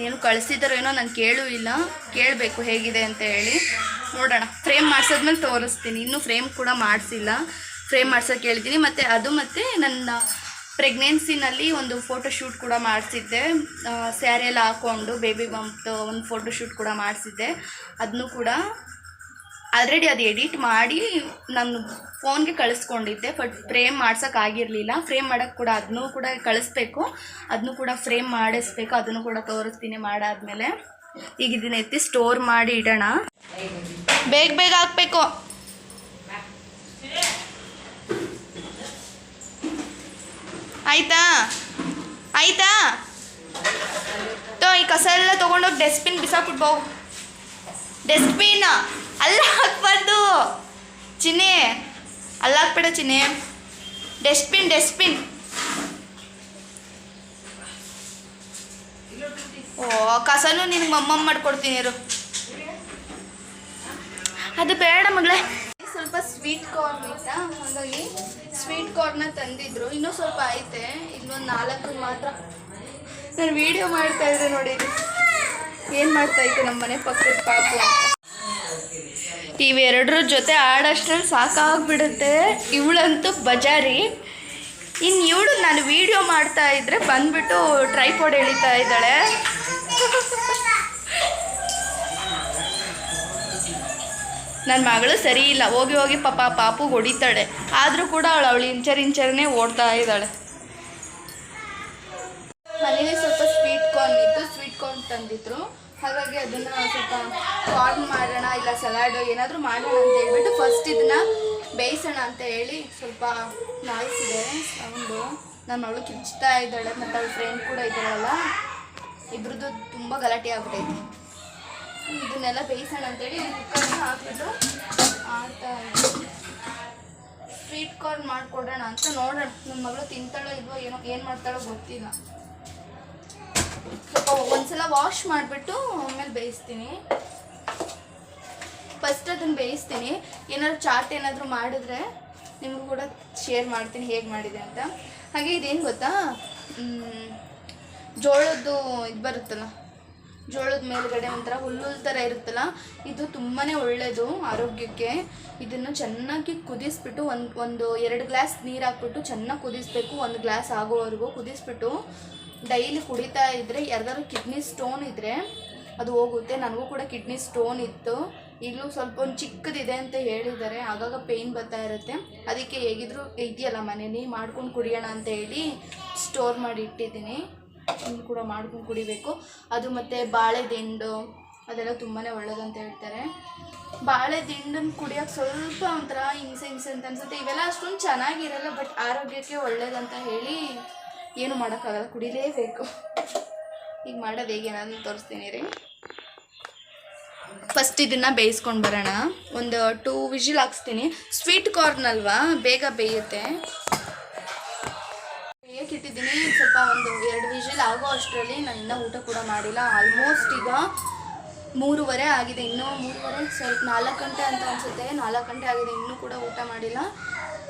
ಏನು ಕಳಿಸಿದಾರೋ ಏನೋ ನಾನು ಕೇಳೂ ಇಲ್ಲ. ಕೇಳಬೇಕು ಹೇಗಿದೆ ಅಂತ ಹೇಳಿ. ನೋಡೋಣ. ಫ್ರೇಮ್ ಮಾಡಿಸಿದ್ಮೇಲೆ ತೋರಿಸ್ತೀನಿ. ಇನ್ನೂ ಫ್ರೇಮ್ ಕೂಡ ಮಾಡಿಸಿಲ್ಲ. ಫ್ರೇಮ್ ಮಾಡ್ಸೋಕೆ ಹೇಳಿದ್ದೀನಿ ಮತ್ತು ಅದು ಮತ್ತು ನನ್ನ ಪ್ರೆಗ್ನೆನ್ಸಿನಲ್ಲಿ ಒಂದು ಫೋಟೋ ಶೂಟ್ ಕೂಡ ಮಾಡಿಸಿದ್ದೆ. ಸ್ಯಾರಿ ಎಲ್ಲ ಹಾಕ್ಕೊಂಡು ಬೇಬಿ ಬಂಪ್ದು ಒಂದು ಫೋಟೋ ಶೂಟ್ ಕೂಡ ಮಾಡಿಸಿದ್ದೆ. ಅದನ್ನು ಕೂಡ ಆಲ್ರೆಡಿ ಅದು ಎಡಿಟ್ ಮಾಡಿ ನಾನು ಫೋನ್ಗೆ ಕಳಿಸ್ಕೊಂಡಿದ್ದೆ ಬಟ್ ಫ್ರೇಮ್ ಮಾಡ್ಸೋಕ್ಕಾಗಿರಲಿಲ್ಲ ಫ್ರೇಮ್ ಮಾಡೋಕ್ಕೆ ಕೂಡ ಅದನ್ನೂ ಕೂಡ ಕಳಿಸ್ಬೇಕು. ಅದನ್ನು ಕೂಡ ಫ್ರೇಮ್ ಮಾಡಿಸ್ಬೇಕು. ಅದನ್ನು ಕೂಡ ತೋರಿಸ್ತೀನಿ ಮಾಡಾದ್ಮೇಲೆ. ಈಗ ಇದನ್ನ ಎತ್ತಿ ಸ್ಟೋರ್ ಮಾಡಿ ಇಡೋಣ. ಬೇಗ ಬೇಗ ಹಾಕ್ಬೇಕು. ಆಯ್ತಾ? ಆಯ್ತಾ? ತೋ, ಈ ಕಸ ಎಲ್ಲ ತೊಗೊಂಡೋಗಿ ಡಸ್ಟ್ಬಿನ್ ಬಿಸಾಕ್ಬಿಟ್ಟು ಡಸ್ಟ್ಬಿನ್ನ ಡಸ್ಟ್ಬಿನ್ ಅಲ್ಲ ಹಾಕ್ಬಾರ್ದು. ಚಿನ್ನೆ, ಅಲ್ಲ ಹಾಕ್ಬೇಡ ಚಿನ್ನೆ. ಡಸ್ಟ್ಬಿನ್ ಡಸ್ಟ್ಬಿನ್ ಓ, ಕಸನು ನಿನಗೆ ಮಮ್ಮಮ್ಮ ಮಾಡ್ಕೊಡ್ತೀನಿ ಇರು. ಅದು ಬೇಡ ಮಗಳೇ. ಸ್ವಲ್ಪ ಸ್ವೀಟ್ ಕಾರ್ನ್ ಇತ್ತಾ ಹಾಗಾಗಿ ಸ್ವೀಟ್ ಕಾರ್ನ ತಂದಿದ್ರು. ಇನ್ನೂ ಸ್ವಲ್ಪ ಐತೆ. ಇನ್ನೊಂದು ನಾಲ್ಕು ಮಾತ್ರ. ನಾನು ವಿಡಿಯೋ ಮಾಡ್ತಾ ಇದ್ದೆ ನೋಡಿ. ಏನು ಮಾಡ್ತಾ ಇತ್ತು ನಮ್ಮ ಮನೆ ಪಕ್ಕದ ಪಾಪು ಇವೆರಡರ ಜೊತೆ ಆಡೋಷ್ಟ್ರಲ್ಲಿ ಸಾಕಾಗ್ಬಿಡುತ್ತೆ. ಇವಳಂತೂ ಬಜಾರಿ. ಇನ್ನು ಇವಳು ನಾನು ವಿಡಿಯೋ ಮಾಡ್ತಾ ಇದ್ರೆ ಬಂದ್ಬಿಟ್ಟು ಟ್ರೈಪೋಡ್ ಎಳಿತಾ ಇದ್ದಾಳೆ. ನನ್ನ ಮಗಳು ಸರಿ ಇಲ್ಲ. ಹೋಗಿ ಹೋಗಿ ಪಾಪ ಪಾಪು ಹೊಡಿತಾಳೆ. ಆದರೂ ಕೂಡ ಅವಳು ಅವಳು ಇಂಚರ್ ಇಂಚರ್ನೇ ಓಡ್ತಾ ಇದ್ದಾಳೆ. ಮನೇಲಿ ಸ್ವಲ್ಪ ಸ್ವೀಟ್ ಕಾರ್ನ್ ಇತ್ತು. ಸ್ವೀಟ್ ಕಾರ್ನ್ ತಂದಿದ್ರು. ಹಾಗಾಗಿ ಅದನ್ನ ಸ್ವಲ್ಪ ಕಾರ್ನ್ ಮಾಡೋಣ ಇಲ್ಲ ಸಲಾಡ್ ಏನಾದರೂ ಮಾಡೋಣ ಅಂತ ಹೇಳ್ಬಿಟ್ಟು ಫಸ್ಟ್ ಇದನ್ನ ಬೇಯಿಸೋಣ ಅಂತ ಹೇಳಿ ಸ್ವಲ್ಪ ನಾಯ್ಸ್ ಇದೆ ಸೌಂಡು ನನ್ನ ಮಗಳು ಕಿಚ್ತಾ ಇದ್ದಾಳೆ ಮತ್ತು ಅವ್ಳ ಫ್ರೆಂಡ್ ಕೂಡ ಇದ್ದಾಳಲ್ಲ. ಇಬ್ರದ್ದು ತುಂಬ ಗಲಾಟೆ ಆಗ್ಬಿಟ್ಟೈತೆ ಇದನ್ನೆಲ್ಲ ಬೇಯಿಸೋಣ ಅಂತೇಳಿ ಕುಕ್ಕರ್ನ ಹಾಕ್ಬಿಟ್ಟು ಆಡ್ತಾ ಸ್ವೀಟ್ ಕಾರ್ನ್ ಮಾಡಿಕೊಡೋಣ ಅಂತ ನೋಡೋಣ. ನನ್ನ ಮಗಳು ತಿಂತಾಳೋ ಇಲ್ವೋ ಏನೋ, ಏನು ಮಾಡ್ತಾಳೋ ಗೊತ್ತಿಲ್ಲ. ಸ್ವಲ್ಪ ಒಂದ್ಸಲ ವಾಶ್ ಮಾಡಿಬಿಟ್ಟು ಆಮೇಲೆ ಬೇಯಿಸ್ತೀನಿ. ಫಸ್ಟ್ ಅದನ್ನು ಬೇಯಿಸ್ತೀನಿ. ಏನಾದ್ರು ಚಾಟ್ ಏನಾದರೂ ಮಾಡಿದ್ರೆ ನಿಮಗೂ ಕೂಡ ಶೇರ್ ಮಾಡ್ತೀನಿ ಹೇಗೆ ಮಾಡಿದೆ ಅಂತ. ಹಾಗೆ ಇದೇನು ಗೊತ್ತಾ? ಜೋಳದ್ದು ಇದು ಬರುತ್ತಲ್ಲ, ಜೋಳದ ಮೇಲ್ಗಡೆ ಒಂಥರ ಹುಲ್ಲು ಥರ ಇರುತ್ತಲ್ಲ, ಇದು ತುಂಬಾ ಒಳ್ಳೆಯದು ಆರೋಗ್ಯಕ್ಕೆ. ಇದನ್ನು ಚೆನ್ನಾಗಿ ಕುದಿಸ್ಬಿಟ್ಟು ಒಂದು ಒಂದು ಎರಡು ಗ್ಲಾಸ್ ನೀರು ಹಾಕ್ಬಿಟ್ಟು ಚೆನ್ನಾಗಿ ಕುದಿಸ್ಬೇಕು. ಒಂದು ಗ್ಲಾಸ್ ಆಗೋವರೆಗೂ ಕುದಿಸ್ಬಿಟ್ಟು ಡೈಲಿ ಕುಡಿತಾ ಇದ್ದರೆ ಯಾರ್ದಾದ್ರು ಕಿಡ್ನಿ ಸ್ಟೋನ್ ಇದ್ದರೆ ಅದು ಹೋಗುತ್ತೆ. ನನಗೂ ಕೂಡ ಕಿಡ್ನಿ ಸ್ಟೋನ್ ಇತ್ತು. ಈಗಲೂ ಸ್ವಲ್ಪ ಒಂದು ಚಿಕ್ಕದಿದೆ ಅಂತ ಹೇಳಿದ್ದಾರೆ. ಆಗಾಗ ಪೇಯ್ನ್ ಬರ್ತಾ ಇರುತ್ತೆ. ಅದಕ್ಕೆ ಹೇಗಿದ್ರು ಇದೆಯಲ್ಲ ಮನೇಲಿ ಮಾಡ್ಕೊಂಡು ಕುಡಿಯೋಣ ಅಂತ ಹೇಳಿ ಸ್ಟೋರ್ ಮಾಡಿ ಇಟ್ಟಿದ್ದೀನಿ ಇನ್ನು ಕೂಡ ಮಾಡ್ಕೊಂಡು ಕುಡಿಬೇಕು. ಅದು ಮತ್ತು ಬಾಳೆ ದಿಂಡು ಅದೆಲ್ಲ ತುಂಬಾ ಅಂತ ಹೇಳ್ತಾರೆ. ಬಾಳೆ ದಿಂಡನ್ನು ಕುಡಿಯೋಕೆ ಸ್ವಲ್ಪ ಒಂಥರ ಹಿಂಸೆ ಹಿಂಸೆ ಅಂತ ಅನ್ಸುತ್ತೆ. ಇವೆಲ್ಲ ಅಷ್ಟೊಂದು ಚೆನ್ನಾಗಿರಲ್ಲ, ಬಟ್ ಆರೋಗ್ಯಕ್ಕೆ ಒಳ್ಳೇದಂತ ಹೇಳಿ ಏನು ಮಾಡೋಕ್ಕಾಗಲ್ಲ, ಕುಡಿಲೇಬೇಕು. ಈಗ ಮಾಡೋದು ಹೇಗೆ ನಾನು ತೋರಿಸ್ತೀನಿ ರೀ. ಫಸ್ಟ್ ಇದನ್ನು ಬೇಯಿಸ್ಕೊಂಡು ಬರೋಣ. ಒಂದು ಟೂ ವಿಜಿಲ್ ಹಾಕ್ಸ್ತೀನಿ. ಸ್ವೀಟ್ ಕಾರ್ನ್ ಅಲ್ವಾ? ಬೇಗ ಬೇಯುತ್ತೆ. ಬೇಯಕ್ಕೆ ಇಟ್ಟಿದ್ದೀನಿ. ಸ್ವಲ್ಪ ಒಂದು ಎರಡು ವಿಷಲ್ ಆಗೋ ಅಷ್ಟರಲ್ಲಿ ನಾನು ಇನ್ನೂ ಊಟ ಕೂಡ ಮಾಡಿಲ್ಲ. ಆಲ್ಮೋಸ್ಟ್ ಈಗ ಮೂರುವರೆ ಆಗಿದೆ. ಇನ್ನೂ ಮೂರುವರೆ, ಸ್ವಲ್ಪ ನಾಲ್ಕು ಗಂಟೆ ಅಂತ ಅನಿಸುತ್ತೆ. ನಾಲ್ಕು ಗಂಟೆ ಆಗಿದೆ. ಇನ್ನೂ ಕೂಡ ಊಟ ಮಾಡಿಲ್ಲ.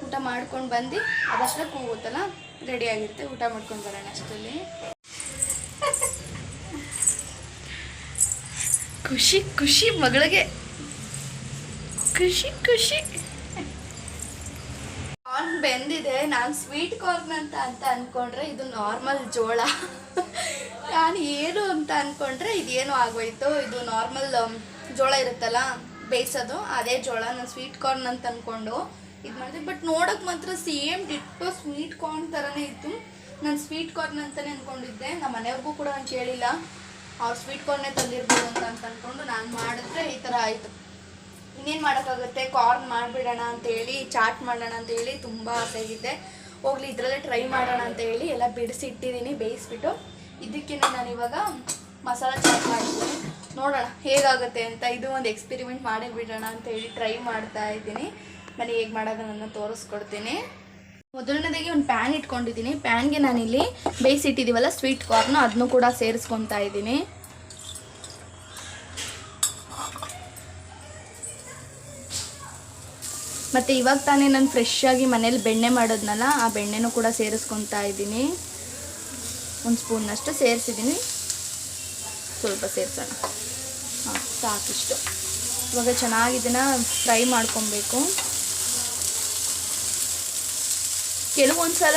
ಊಟ ಮಾಡ್ಕೊಂಡು ಬಂದು ಅದಷ್ಟೇ ಕೂಗುತ್ತಲ್ಲ? ರೆಡಿ ಆಗಿರುತ್ತೆ ಊಟ ಮಾಡ್ಕೊಂಡು ಬರೋಣ ಅಷ್ಟಲ್ಲಿ ಖುಷಿ ಖುಷಿ ಮಗಳಿಗೆ. ಖುಷಿ ಖುಷಿ. ಕಾರ್ನ್ ಬೆಂದಿದೆ. ನಾನು ಸ್ವೀಟ್ ಕಾರ್ನ್ ಅಂತ ಅಂತ ಅನ್ಕೊಂಡ್ರೆ ಇದು ನಾರ್ಮಲ್ ಜೋಳ. ನಾನು ಏನು ಅಂತ ಅನ್ಕೊಂಡ್ರೆ ಇದೇನು ಆಗೋಯ್ತು. ಇದು ನಾರ್ಮಲ್ ಜೋಳ ಇರುತ್ತಲ್ಲ ಬೇಯಿಸೋದು. ಅದೇ ಜೋಳ ನಾನು ಸ್ವೀಟ್ ಕಾರ್ನ್ ಅಂತ ಅನ್ಕೊಂಡು. ಇದು ಮಾಡಿದೆ. ಬಟ್ ನೋಡೋಕೆ ಮಾತ್ರ ಸೇಮ್ ಡಿಟ್ಟು ಸ್ವೀಟ್ ಕಾರ್ನ್ ಥರನೇ ಇತ್ತು. ನಾನು ಸ್ವೀಟ್ ಕಾರ್ನ್ ಅಂತಲೇ ಅಂದ್ಕೊಂಡಿದ್ದೆ ನಮ್ಮ ಮನೆಯವ್ರಿಗೂ ಕೂಡ ನಾನು ಕೇಳಿಲ್ಲ. ಅವ್ರು ಸ್ವೀಟ್ ಕಾರ್ನೇ ತಂದಿರ್ಬೋದು ಅಂತ ಅಂತ ಅಂದ್ಕೊಂಡು ನಾನು ಮಾಡಿದ್ರೆ ಈ ಥರ ಆಯಿತು. ಇನ್ನೇನು ಮಾಡೋಕ್ಕಾಗುತ್ತೆ? ಕಾರ್ನ್ ಮಾಡಿಬಿಡೋಣ ಅಂತೇಳಿ ಚಾಟ್ ಮಾಡೋಣ ಅಂತೇಳಿ ತುಂಬ ಆಸೆ ಆಗಿದ್ದೆ. ಹೋಗ್ಲಿ, ಇದರಲ್ಲೇ ಟ್ರೈ ಮಾಡೋಣ ಅಂತ ಹೇಳಿ ಎಲ್ಲ ಬಿಡಿಸಿ ಇಟ್ಟಿದ್ದೀನಿ ಬೇಯಿಸ್ಬಿಟ್ಟು. ಇದಕ್ಕೆ ನಾನು ಇವಾಗ ಮಸಾಲ ಚಾಟ್ ಮಾಡ್ತೀನಿ. ನೋಡೋಣ ಹೇಗಾಗುತ್ತೆ ಅಂತ, ಇದು ಒಂದು ಎಕ್ಸ್ಪೆರಿಮೆಂಟ್ ಮಾಡಿ ಬಿಡೋಣ ಅಂತ ಹೇಳಿ ಟ್ರೈ ಮಾಡ್ತಾ ಇದ್ದೀನಿ. ಬನ್ನಿ ಹೇಗೆ ಮಾಡೋದು ನಾನು ತೋರಿಸ್ಕೊಡ್ತೀನಿ. ಮೊದಲನೇದಾಗಿ ಒಂದು ಪ್ಯಾನ್ ಇಟ್ಕೊಂಡಿದ್ದೀನಿ ಪ್ಯಾನ್ಗೆ ನಾನಿಲ್ಲಿ ಬೇಯಿಸಿಟ್ಟಿದ್ದೀವಲ್ಲ ಸ್ವೀಟ್ ಕಾರ್ನ್ ಅದನ್ನು ಕೂಡ ಸೇರಿಸ್ಕೊತಾ ಇದ್ದೀನಿ. ಮತ್ತು ಇವಾಗ ತಾನೇ ನಾನು ಫ್ರೆಶ್ ಆಗಿ ಮನೇಲಿ ಬೆಣ್ಣೆ ಮಾಡೋದ್ನಲ್ಲ, ಆ ಬೆಣ್ಣೆನೂ ಕೂಡ ಸೇರಿಸ್ಕೊತಾ ಇದ್ದೀನಿ. ಒಂದು ಸ್ಪೂನ್ನಷ್ಟು ಸೇರಿಸಿದ್ದೀನಿ ಸ್ವಲ್ಪ ಸೇರಿಸೋಣ. ಹಾಂ, ಸಾಕಿಷ್ಟು. ಇವಾಗ ಚೆನ್ನಾಗಿ ಫ್ರೈ ಮಾಡ್ಕೊಬೇಕು. ಕೆಲವೊಂದು ಸಲ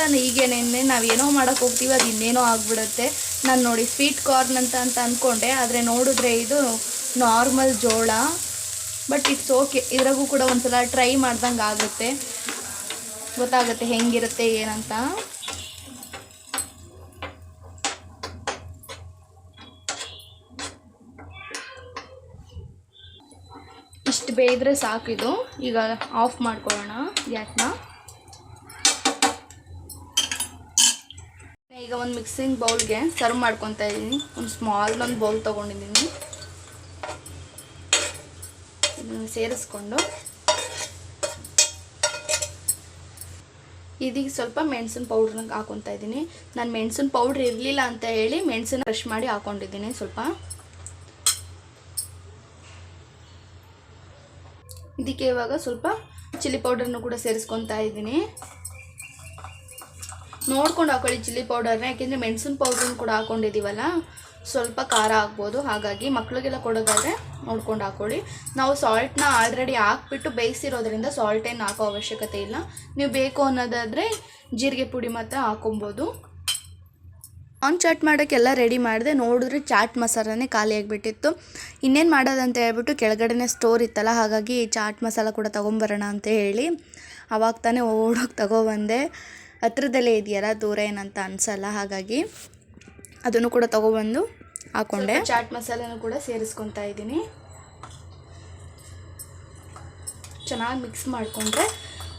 ನಾವು ನಾವೇನೋ ಮಾಡೋಕೆ ಹೋಗ್ತೀವಿ, ಅದು ಇನ್ನೇನೋ ಆಗ್ಬಿಡುತ್ತೆ. ನಾನು ನೋಡಿ ಸ್ವೀಟ್ ಕಾರ್ನ್ ಅಂತ ಅಂತ ಅಂದ್ಕೊಂಡೆ ಆದರೆ ನೋಡಿದ್ರೆ ಇದು ನಾರ್ಮಲ್ ಜೋಳ. ಬಟ್ ಇಟ್ಸ್ ಓಕೆ ಇದ್ರಾಗೂ ಕೂಡ ಒಂದ್ಸಲ ಟ್ರೈ ಮಾಡ್ದಂಗೆ ಆಗುತ್ತೆ. ಗೊತ್ತಾಗುತ್ತೆ ಹೆಂಗಿರುತ್ತೆ, ಏನಂತ. ಇಷ್ಟು ಬೇಯಿದ್ರೆ ಸಾಕಿದು. ಈಗ ಆಫ್ ಮಾಡ್ಕೊಳ್ಳೋಣ, ಗ್ಯಾಸ್ನ. ಈಗ ಒಂದು ಮಿಕ್ಸಿಂಗ್ ಬೌಲ್ಗೆ ಸರ್ವ್ ಮಾಡ್ಕೊತಾ ಇದ್ದೀನಿ. ಒಂದು ಸ್ಮಾಲ್ ಒಂದು ಬೌಲ್ ತೊಗೊಂಡಿದ್ದೀನಿ. ಇದನ್ನು ಸೇರಿಸ್ಕೊಂಡು. ಇದೀಗ ಸ್ವಲ್ಪ ಮೆಣಸಿನ ಪೌಡ್ರನ್ನ ಹಾಕೊತಾ ಇದ್ದೀನಿ. ನಾನು ಮೆಣಸಿನ ಪೌಡ್ರ್ ಇರಲಿಲ್ಲ ಅಂತ ಹೇಳಿ ಮೆಣಸಿನ ಕ್ರಷ್ ಮಾಡಿ ಹಾಕೊಂಡಿದ್ದೀನಿ ಸ್ವಲ್ಪ. ಇದಕ್ಕೆ ಇವಾಗ ಸ್ವಲ್ಪ ಚಿಲ್ಲಿ ಪೌಡರ್ನು ಕೂಡ ಸೇರಿಸ್ಕೊತಾ ಇದ್ದೀನಿ. ನೋಡ್ಕೊಂಡು ಹಾಕೊಳ್ಳಿ ಚಿಲ್ಲಿ ಪೌಡರ್ನ ಯಾಕೆಂದರೆ ಮೆಣಸಿನ ಪೌಡ್ರನ್ನ ಕೂಡ ಹಾಕೊಂಡಿದ್ದೀವಲ್ಲ ಸ್ವಲ್ಪ ಖಾರ ಆಗ್ಬೋದು. ಹಾಗಾಗಿ ಮಕ್ಕಳಿಗೆಲ್ಲ ಕೊಡೋದಾದರೆ ನೋಡ್ಕೊಂಡು ಹಾಕೊಳ್ಳಿ. ನಾವು ಸಾಲ್ಟ್ನ ಆಲ್ರೆಡಿ ಹಾಕ್ಬಿಟ್ಟು ಬೇಯಿಸಿರೋದ್ರಿಂದ ಸಾಲ್ಟ್ ಏನು ಹಾಕೋ ಅವಶ್ಯಕತೆ ಇಲ್ಲ. ನೀವು ಬೇಕು ಅನ್ನೋದಾದರೆ ಜೀರಿಗೆ ಪುಡಿ ಮಾತ್ರ ಹಾಕೊಬೋದು. ಆನ್ ಚಾಟ್ ಮಾಡೋಕ್ಕೆಲ್ಲ ರೆಡಿ ಮಾಡಿದೆ. ನೋಡಿದ್ರೆ ಚಾಟ್ ಮಸಾಲನೇ ಖಾಲಿ ಆಗಿಬಿಟ್ಟಿತ್ತು. ಇನ್ನೇನು ಮಾಡೋದಂತ ಹೇಳ್ಬಿಟ್ಟು ಕೆಳಗಡೆನೇ ಸ್ಟೋರ್ ಇತ್ತಲ್ಲ, ಹಾಗಾಗಿ ಚಾಟ್ ಮಸಾಲ ಕೂಡ ತೊಗೊಂಬರೋಣ ಅಂತ ಹೇಳಿ. ಅವಾಗ ತಾನೇ ಓಡೋಗಿ ತಗೊಬಂದೆ ಹತ್ರದಲ್ಲೇ ಇದೆಯಲ್ಲ, ದೂರ ಏನಂತ ಅನ್ಸಲ್ಲ. ಹಾಗಾಗಿ ಅದನ್ನು ಕೂಡ ತಗೊಬಂದು ಹಾಕೊಂಡೆ. ಚಾಟ್ ಮಸಾಲೆನೂ ಕೂಡ ಸೇರಿಸ್ಕೊತಾ ಇದ್ದೀನಿ. ಚೆನ್ನಾಗಿ ಮಿಕ್ಸ್ ಮಾಡಿಕೊಂಡ್ರೆ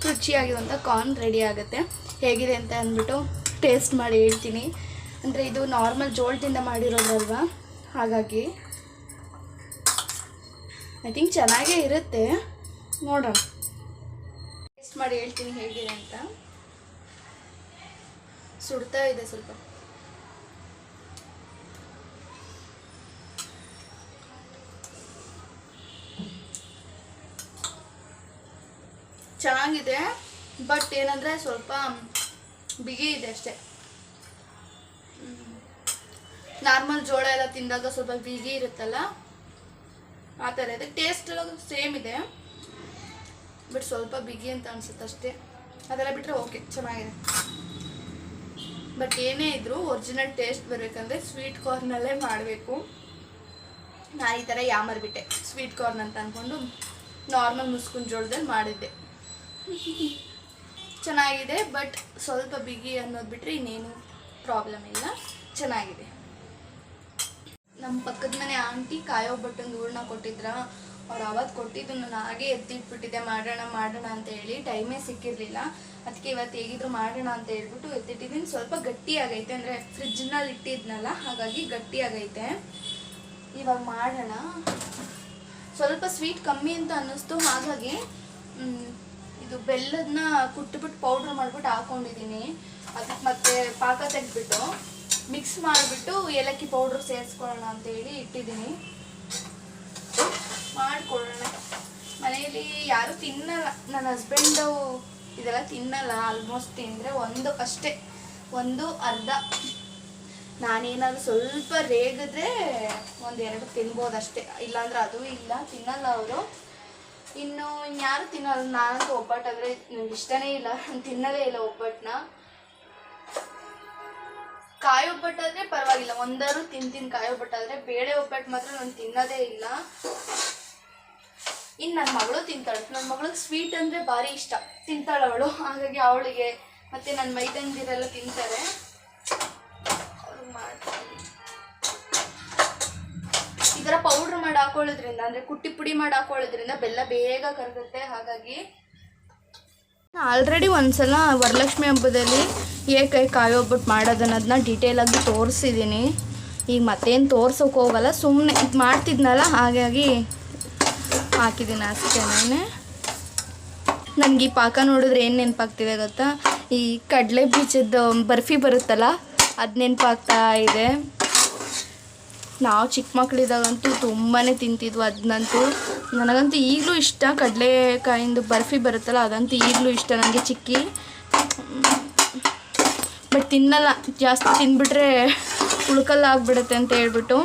ರುಚಿಯಾಗಿರುವಂಥ ಕಾರ್ನ್ ರೆಡಿ ಆಗುತ್ತೆ. ಹೇಗಿದೆ ಅಂತ ಅಂದ್ಬಿಟ್ಟು ಟೇಸ್ಟ್ ಮಾಡಿ ಹೇಳ್ತೀನಿ. ಅಂದರೆ ಇದು ನಾರ್ಮಲ್ ಜೋಳದಿಂದ ಮಾಡಿರೋದಲ್ವಾ ಹಾಗಾಗಿ ಐ ಥಿಂಕ್ ಚೆನ್ನಾಗೇ ಇರುತ್ತೆ. ನೋಡೋಣ. ಟೇಸ್ಟ್ ಮಾಡಿ ಹೇಳ್ತೀನಿ ಹೇಗಿದೆ ಅಂತ. ಸುಡ್ತಾ ಇದೆ ಸ್ವಲ್ಪ. ಚೆನ್ನಾಗಿದೆ, ಬಟ್ ಏನಂದ್ರೆ ಸ್ವಲ್ಪ ಬಿಗಿ ಇದೆ ಅಷ್ಟೇ. ನಾರ್ಮಲ್ ಜೋಳ ಎಲ್ಲ ತಿಂದಾಗ ಸ್ವಲ್ಪ ಬಿಗಿ ಇರುತ್ತಲ್ಲ, ಆ ಥರ ಇದೆ. ಟೇಸ್ಟ್ ಸೇಮ್ ಇದೆ, ಬಟ್ ಸ್ವಲ್ಪ ಬಿಗಿ ಅಂತ ಅನ್ಸುತ್ತೆ ಅಷ್ಟೇ. ಅದೆಲ್ಲ ಬಿಟ್ಟರೆ ಓಕೆ ಚೆನ್ನಾಗಿದೆ. ಬಟ್ ಏನೇ ಇದ್ರೂ ಒರಿಜಿನಲ್ ಟೇಸ್ಟ್ ಬರಬೇಕಂದ್ರೆ ಸ್ವೀಟ್ ಕಾರ್ನಲ್ಲೇ ಮಾಡಬೇಕು. ನಾನು ಈ ಥರ ಯಾಮರ್ಬಿಟ್ಟೆ ಸ್ವೀಟ್ ಕಾರ್ನ್ ಅಂತ ಅಂದ್ಕೊಂಡು ನಾರ್ಮಲ್ ಮುಸ್ಕುನ್ ಜೋಳದಲ್ಲಿ ಮಾಡಿದ್ದೆ. ಚೆನ್ನಾಗಿದೆ, ಬಟ್ ಸ್ವಲ್ಪ ಬಿಗಿ ಅನ್ನೋದು ಬಿಟ್ಟರೆ ಇನ್ನೇನು ಪ್ರಾಬ್ಲಮ್ ಇಲ್ಲ. ಚೆನ್ನಾಗಿದೆ. ನಮ್ಮ ಪಕ್ಕದ ಮನೆ ಆಂಟಿ ಕಾಯೋ ಬಟ್ಟೊಂದು ಹೂರ್ಣ ಕೊಟ್ಟಿದ್ರ. ಅವ್ರು ಅವತ್ತು ಕೊಟ್ಟಿದ್ದು ನಾನು ಹಾಗೆ ಎತ್ತಿಟ್ಬಿಟ್ಟಿದ್ದೆ, ಮಾಡೋಣ ಮಾಡೋಣ ಅಂತ ಹೇಳಿ ಟೈಮೇ ಸಿಕ್ಕಿರಲಿಲ್ಲ. ಅದಕ್ಕೆ ಇವತ್ತು ಹೇಗಿದ್ರು ಮಾಡೋಣ ಅಂತ ಹೇಳ್ಬಿಟ್ಟು ಎತ್ತಿಟ್ಟಿದ್ದೀನಿ. ಸ್ವಲ್ಪ ಗಟ್ಟಿಯಾಗೈತೆ ಅಂದರೆ ಫ್ರಿಜ್ನಲ್ಲಿ ಇಟ್ಟಿದ್ನಲ್ಲ, ಹಾಗಾಗಿ ಗಟ್ಟಿಯಾಗೈತೆ ಇವಾಗ ಮಾಡೋಣ. ಸ್ವಲ್ಪ ಸ್ವೀಟ್ ಕಮ್ಮಿ ಅಂತ ಅನ್ನಿಸ್ತು. ಹಾಗಾಗಿ ಇದು ಬೆಲ್ಲದನ್ನ ಕುಟ್ಬಿಟ್ಟು ಪೌಡ್ರ್ ಮಾಡ್ಬಿಟ್ಟು ಹಾಕೊಂಡಿದ್ದೀನಿ. ಅದಕ್ಕೆ ಮತ್ತೆ ಪಾಕ ತೆಗೆದ್ಬಿಟ್ಟು ಮಿಕ್ಸ್ ಮಾಡಿಬಿಟ್ಟು ಏಲಕ್ಕಿ ಪೌಡ್ರ್ ಸೇರಿಸ್ಕೊಳ್ಳೋಣ ಅಂತೇಳಿ ಇಟ್ಟಿದ್ದೀನಿ. ಮಾಡ್ಕೊಳ್ಳೋಣ. ಮನೆಯಲ್ಲಿ ಯಾರು ತಿನ್ನಲ್ಲ. ನನ್ನ ಹಸ್ಬೆಂಡು ಇದೆಲ್ಲ ತಿನ್ನಲ್ಲ. ಆಲ್ಮೋಸ್ಟ್ ತಿಂದರೆ ಒಂದು ಅಷ್ಟೇ. ಒಂದು ಅರ್ಧ. ನಾನೇನಾದ್ರು ಸ್ವಲ್ಪ ರೇಗಿದ್ರೆ ಒಂದೆರಡು ತಿನ್ಬೋದು ಅಷ್ಟೇ ಇಲ್ಲಾಂದ್ರೆ ಅದು ಇಲ್ಲ. ತಿನ್ನಲ್ಲ ಅವರು. ಇನ್ನು ಇನ್ಯಾರು ತಿನ್ನಲ್ಲ. ನಾನಂತೂ ಒಬ್ಬಟ್ಟಾದರೆ ನನಗೆ ಇಷ್ಟನೇ ಇಲ್ಲ. ನಾನ್ ತಿನ್ನಲೇ ಇಲ್ಲ ಒಬ್ಬಟ್ಟನ್ನ ಕಾಯಿ ಒಬ್ಬಟ್ಟಾದ್ರೆ ಪರವಾಗಿಲ್ಲ. ಒಂದಾರು ತಿಂತೀನಿ. ಕಾಯಿ ಒಬ್ಬಟ್ಟಾದ್ರೆ ಬೇಳೆ ಒಬ್ಬಟ್ಟು ಮಾತ್ರ ನಾನು ತಿನ್ನೋದೇ ಇಲ್ಲ. ಇನ್ನು ನನ್ನ ಮಗಳು ತಿಂತಾಳೆ. ನನ್ನ ಮಗಳಿಗೆ ಸ್ವೀಟ್ ಅಂದರೆ ಭಾರಿ ಇಷ್ಟ. ತಿಂತಾಳೆ ಅವಳು. ಹಾಗಾಗಿ ಅವಳಿಗೆ ಮತ್ತು ನನ್ನ ಮೈದಂದಿರೆಲ್ಲ ತಿಂತಾರೆ. ಈ ಥರ ಪೌಡ್ರ್ ಮಾಡಿ ಹಾಕೊಳ್ಳೋದ್ರಿಂದ, ಅಂದರೆ ಕುಟ್ಟಿ ಪುಡಿ ಮಾಡಿ ಹಾಕೊಳ್ಳೋದ್ರಿಂದ ಬೆಲ್ಲ ಬೇಗ ಕರಗುತ್ತೆ. ಹಾಗಾಗಿ ಆಲ್ರೆಡಿ ಒಂದ್ಸಲ ವರಲಕ್ಷ್ಮಿ ಹಬ್ಬದಲ್ಲಿ ಏಕೈ ಕಾಯಿ ಒಬ್ಬಟ್ಟು ಮಾಡೋದನ್ನೋದನ್ನ ಆಗಿ ತೋರಿಸಿದ್ದೀನಿ ಈಗ ಮತ್ತೇನು ತೋರ್ಸೋಕೆ ಹೋಗಲ್ಲ. ಸುಮ್ಮನೆ ಮಾಡ್ತಿದ್ನಲ್ಲ, ಹಾಗಾಗಿ ಹಾಕಿದ್ದೀನಿ ನಾನೇ ನನಗೆ ಈ ಪಾಕ ನೋಡಿದ್ರೆ ಏನು ನೆನಪಾಗ್ತಿದೆ ಗೊತ್ತಾ? ಈ ಕಡಲೆ ಬೀಜದ ಬರ್ಫಿ ಬರುತ್ತಲ್ಲ, ಅದು ನೆನಪಾಗ್ತಾ ಇದೆ. ನಾವು ಚಿಕ್ಕ ಮಕ್ಕಳಿದ್ದಾಗಂತೂ ತುಂಬಾ ತಿಂತಿದ್ವು ಅದನ್ನಂತೂ ನನಗಂತೂ ಈಗಲೂ ಇಷ್ಟ ಕಡಲೆಕಾಯಿಂದು ಬರ್ಫಿ ಬರುತ್ತಲ್ಲ, ಅದಂತೂ ಈಗಲೂ ಇಷ್ಟ ನನಗೆ ಚಿಕ್ಕಿ. ಬಟ್ ತಿನ್ನಲ್ಲ, ಜಾಸ್ತಿ ತಿಂದ್ಬಿಟ್ರೆ ಉಳ್ಕಲ್ಲ ಆಗ್ಬಿಡುತ್ತೆ ಅಂತ ಹೇಳ್ಬಿಟ್ಟು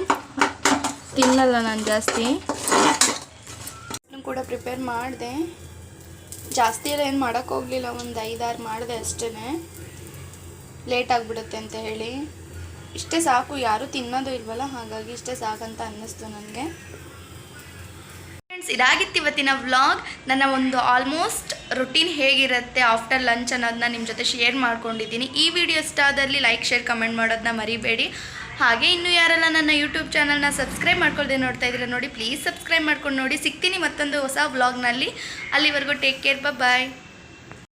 ತಿನ್ನಲ್ಲ ನಾನು ಜಾಸ್ತಿ. ಕೂಡ ಪ್ರಿಪೇರ್ ಮಾಡಿದೆ. ಜಾಸ್ತಿ ಎಲ್ಲ ಏನು ಮಾಡೋಕ್ಕೋಗಲಿಲ್ಲ ಒಂದು ಐದಾರು ಮಾಡಿದೆ ಅಷ್ಟೇ ಲೇಟ್ ಆಗಿಬಿಡುತ್ತೆ ಅಂತ ಹೇಳಿ. ಇಷ್ಟೇ ಸಾಕು, ಯಾರೂ ತಿನ್ನೋದು ಇಲ್ವಲ್ಲ, ಹಾಗಾಗಿ ಇಷ್ಟೇ ಸಾಕಂತ ಅನ್ನಿಸ್ತು ನನಗೆ ಫ್ರೆಂಡ್ಸ್ ಇದಾಗಿತ್ತು ಇವತ್ತಿನ ವ್ಲಾಗ್ ನನ್ನ ಒಂದು ಆಲ್ಮೋಸ್ಟ್ ರೊಟೀನ್ ಹೇಗಿರುತ್ತೆ ಆಫ್ಟರ್ ಲಂಚ್ ಅನ್ನೋದನ್ನ ನಿಮ್ಮ ಜೊತೆ ಶೇರ್ ಮಾಡ್ಕೊಂಡಿದ್ದೀನಿ. ಈ ವಿಡಿಯೋ ಇಷ್ಟ ಆದಲ್ಲಿ ಲೈಕ್ ಶೇರ್ ಕಮೆಂಟ್ ಮಾಡೋದನ್ನ ಮರಿಬೇಡಿ. ಹಾಗೆ ಇನ್ನೂ ಯಾರೆಲ್ಲ ನನ್ನ ಯೂಟ್ಯೂಬ್ ಚಾನಲ್ನ ಸಬ್ಸ್ಕ್ರೈಬ್ ಮಾಡ್ಕೊಳ್ದೆ ನೋಡ್ತಾ ಇದ್ದೀರ ನೋಡಿ ಪ್ಲೀಸ್ ಸಬ್ಸ್ಕ್ರೈಬ್ ಮಾಡ್ಕೊಂಡು ನೋಡಿ. ಸಿಗ್ತೀನಿ ಮತ್ತೊಂದು ಹೊಸ ವ್ಲಾಗ್ನಲ್ಲಿ ಅಲ್ಲಿವರೆಗೂ ಟೇಕ್ ಕೇರ್ ಬಾಯ್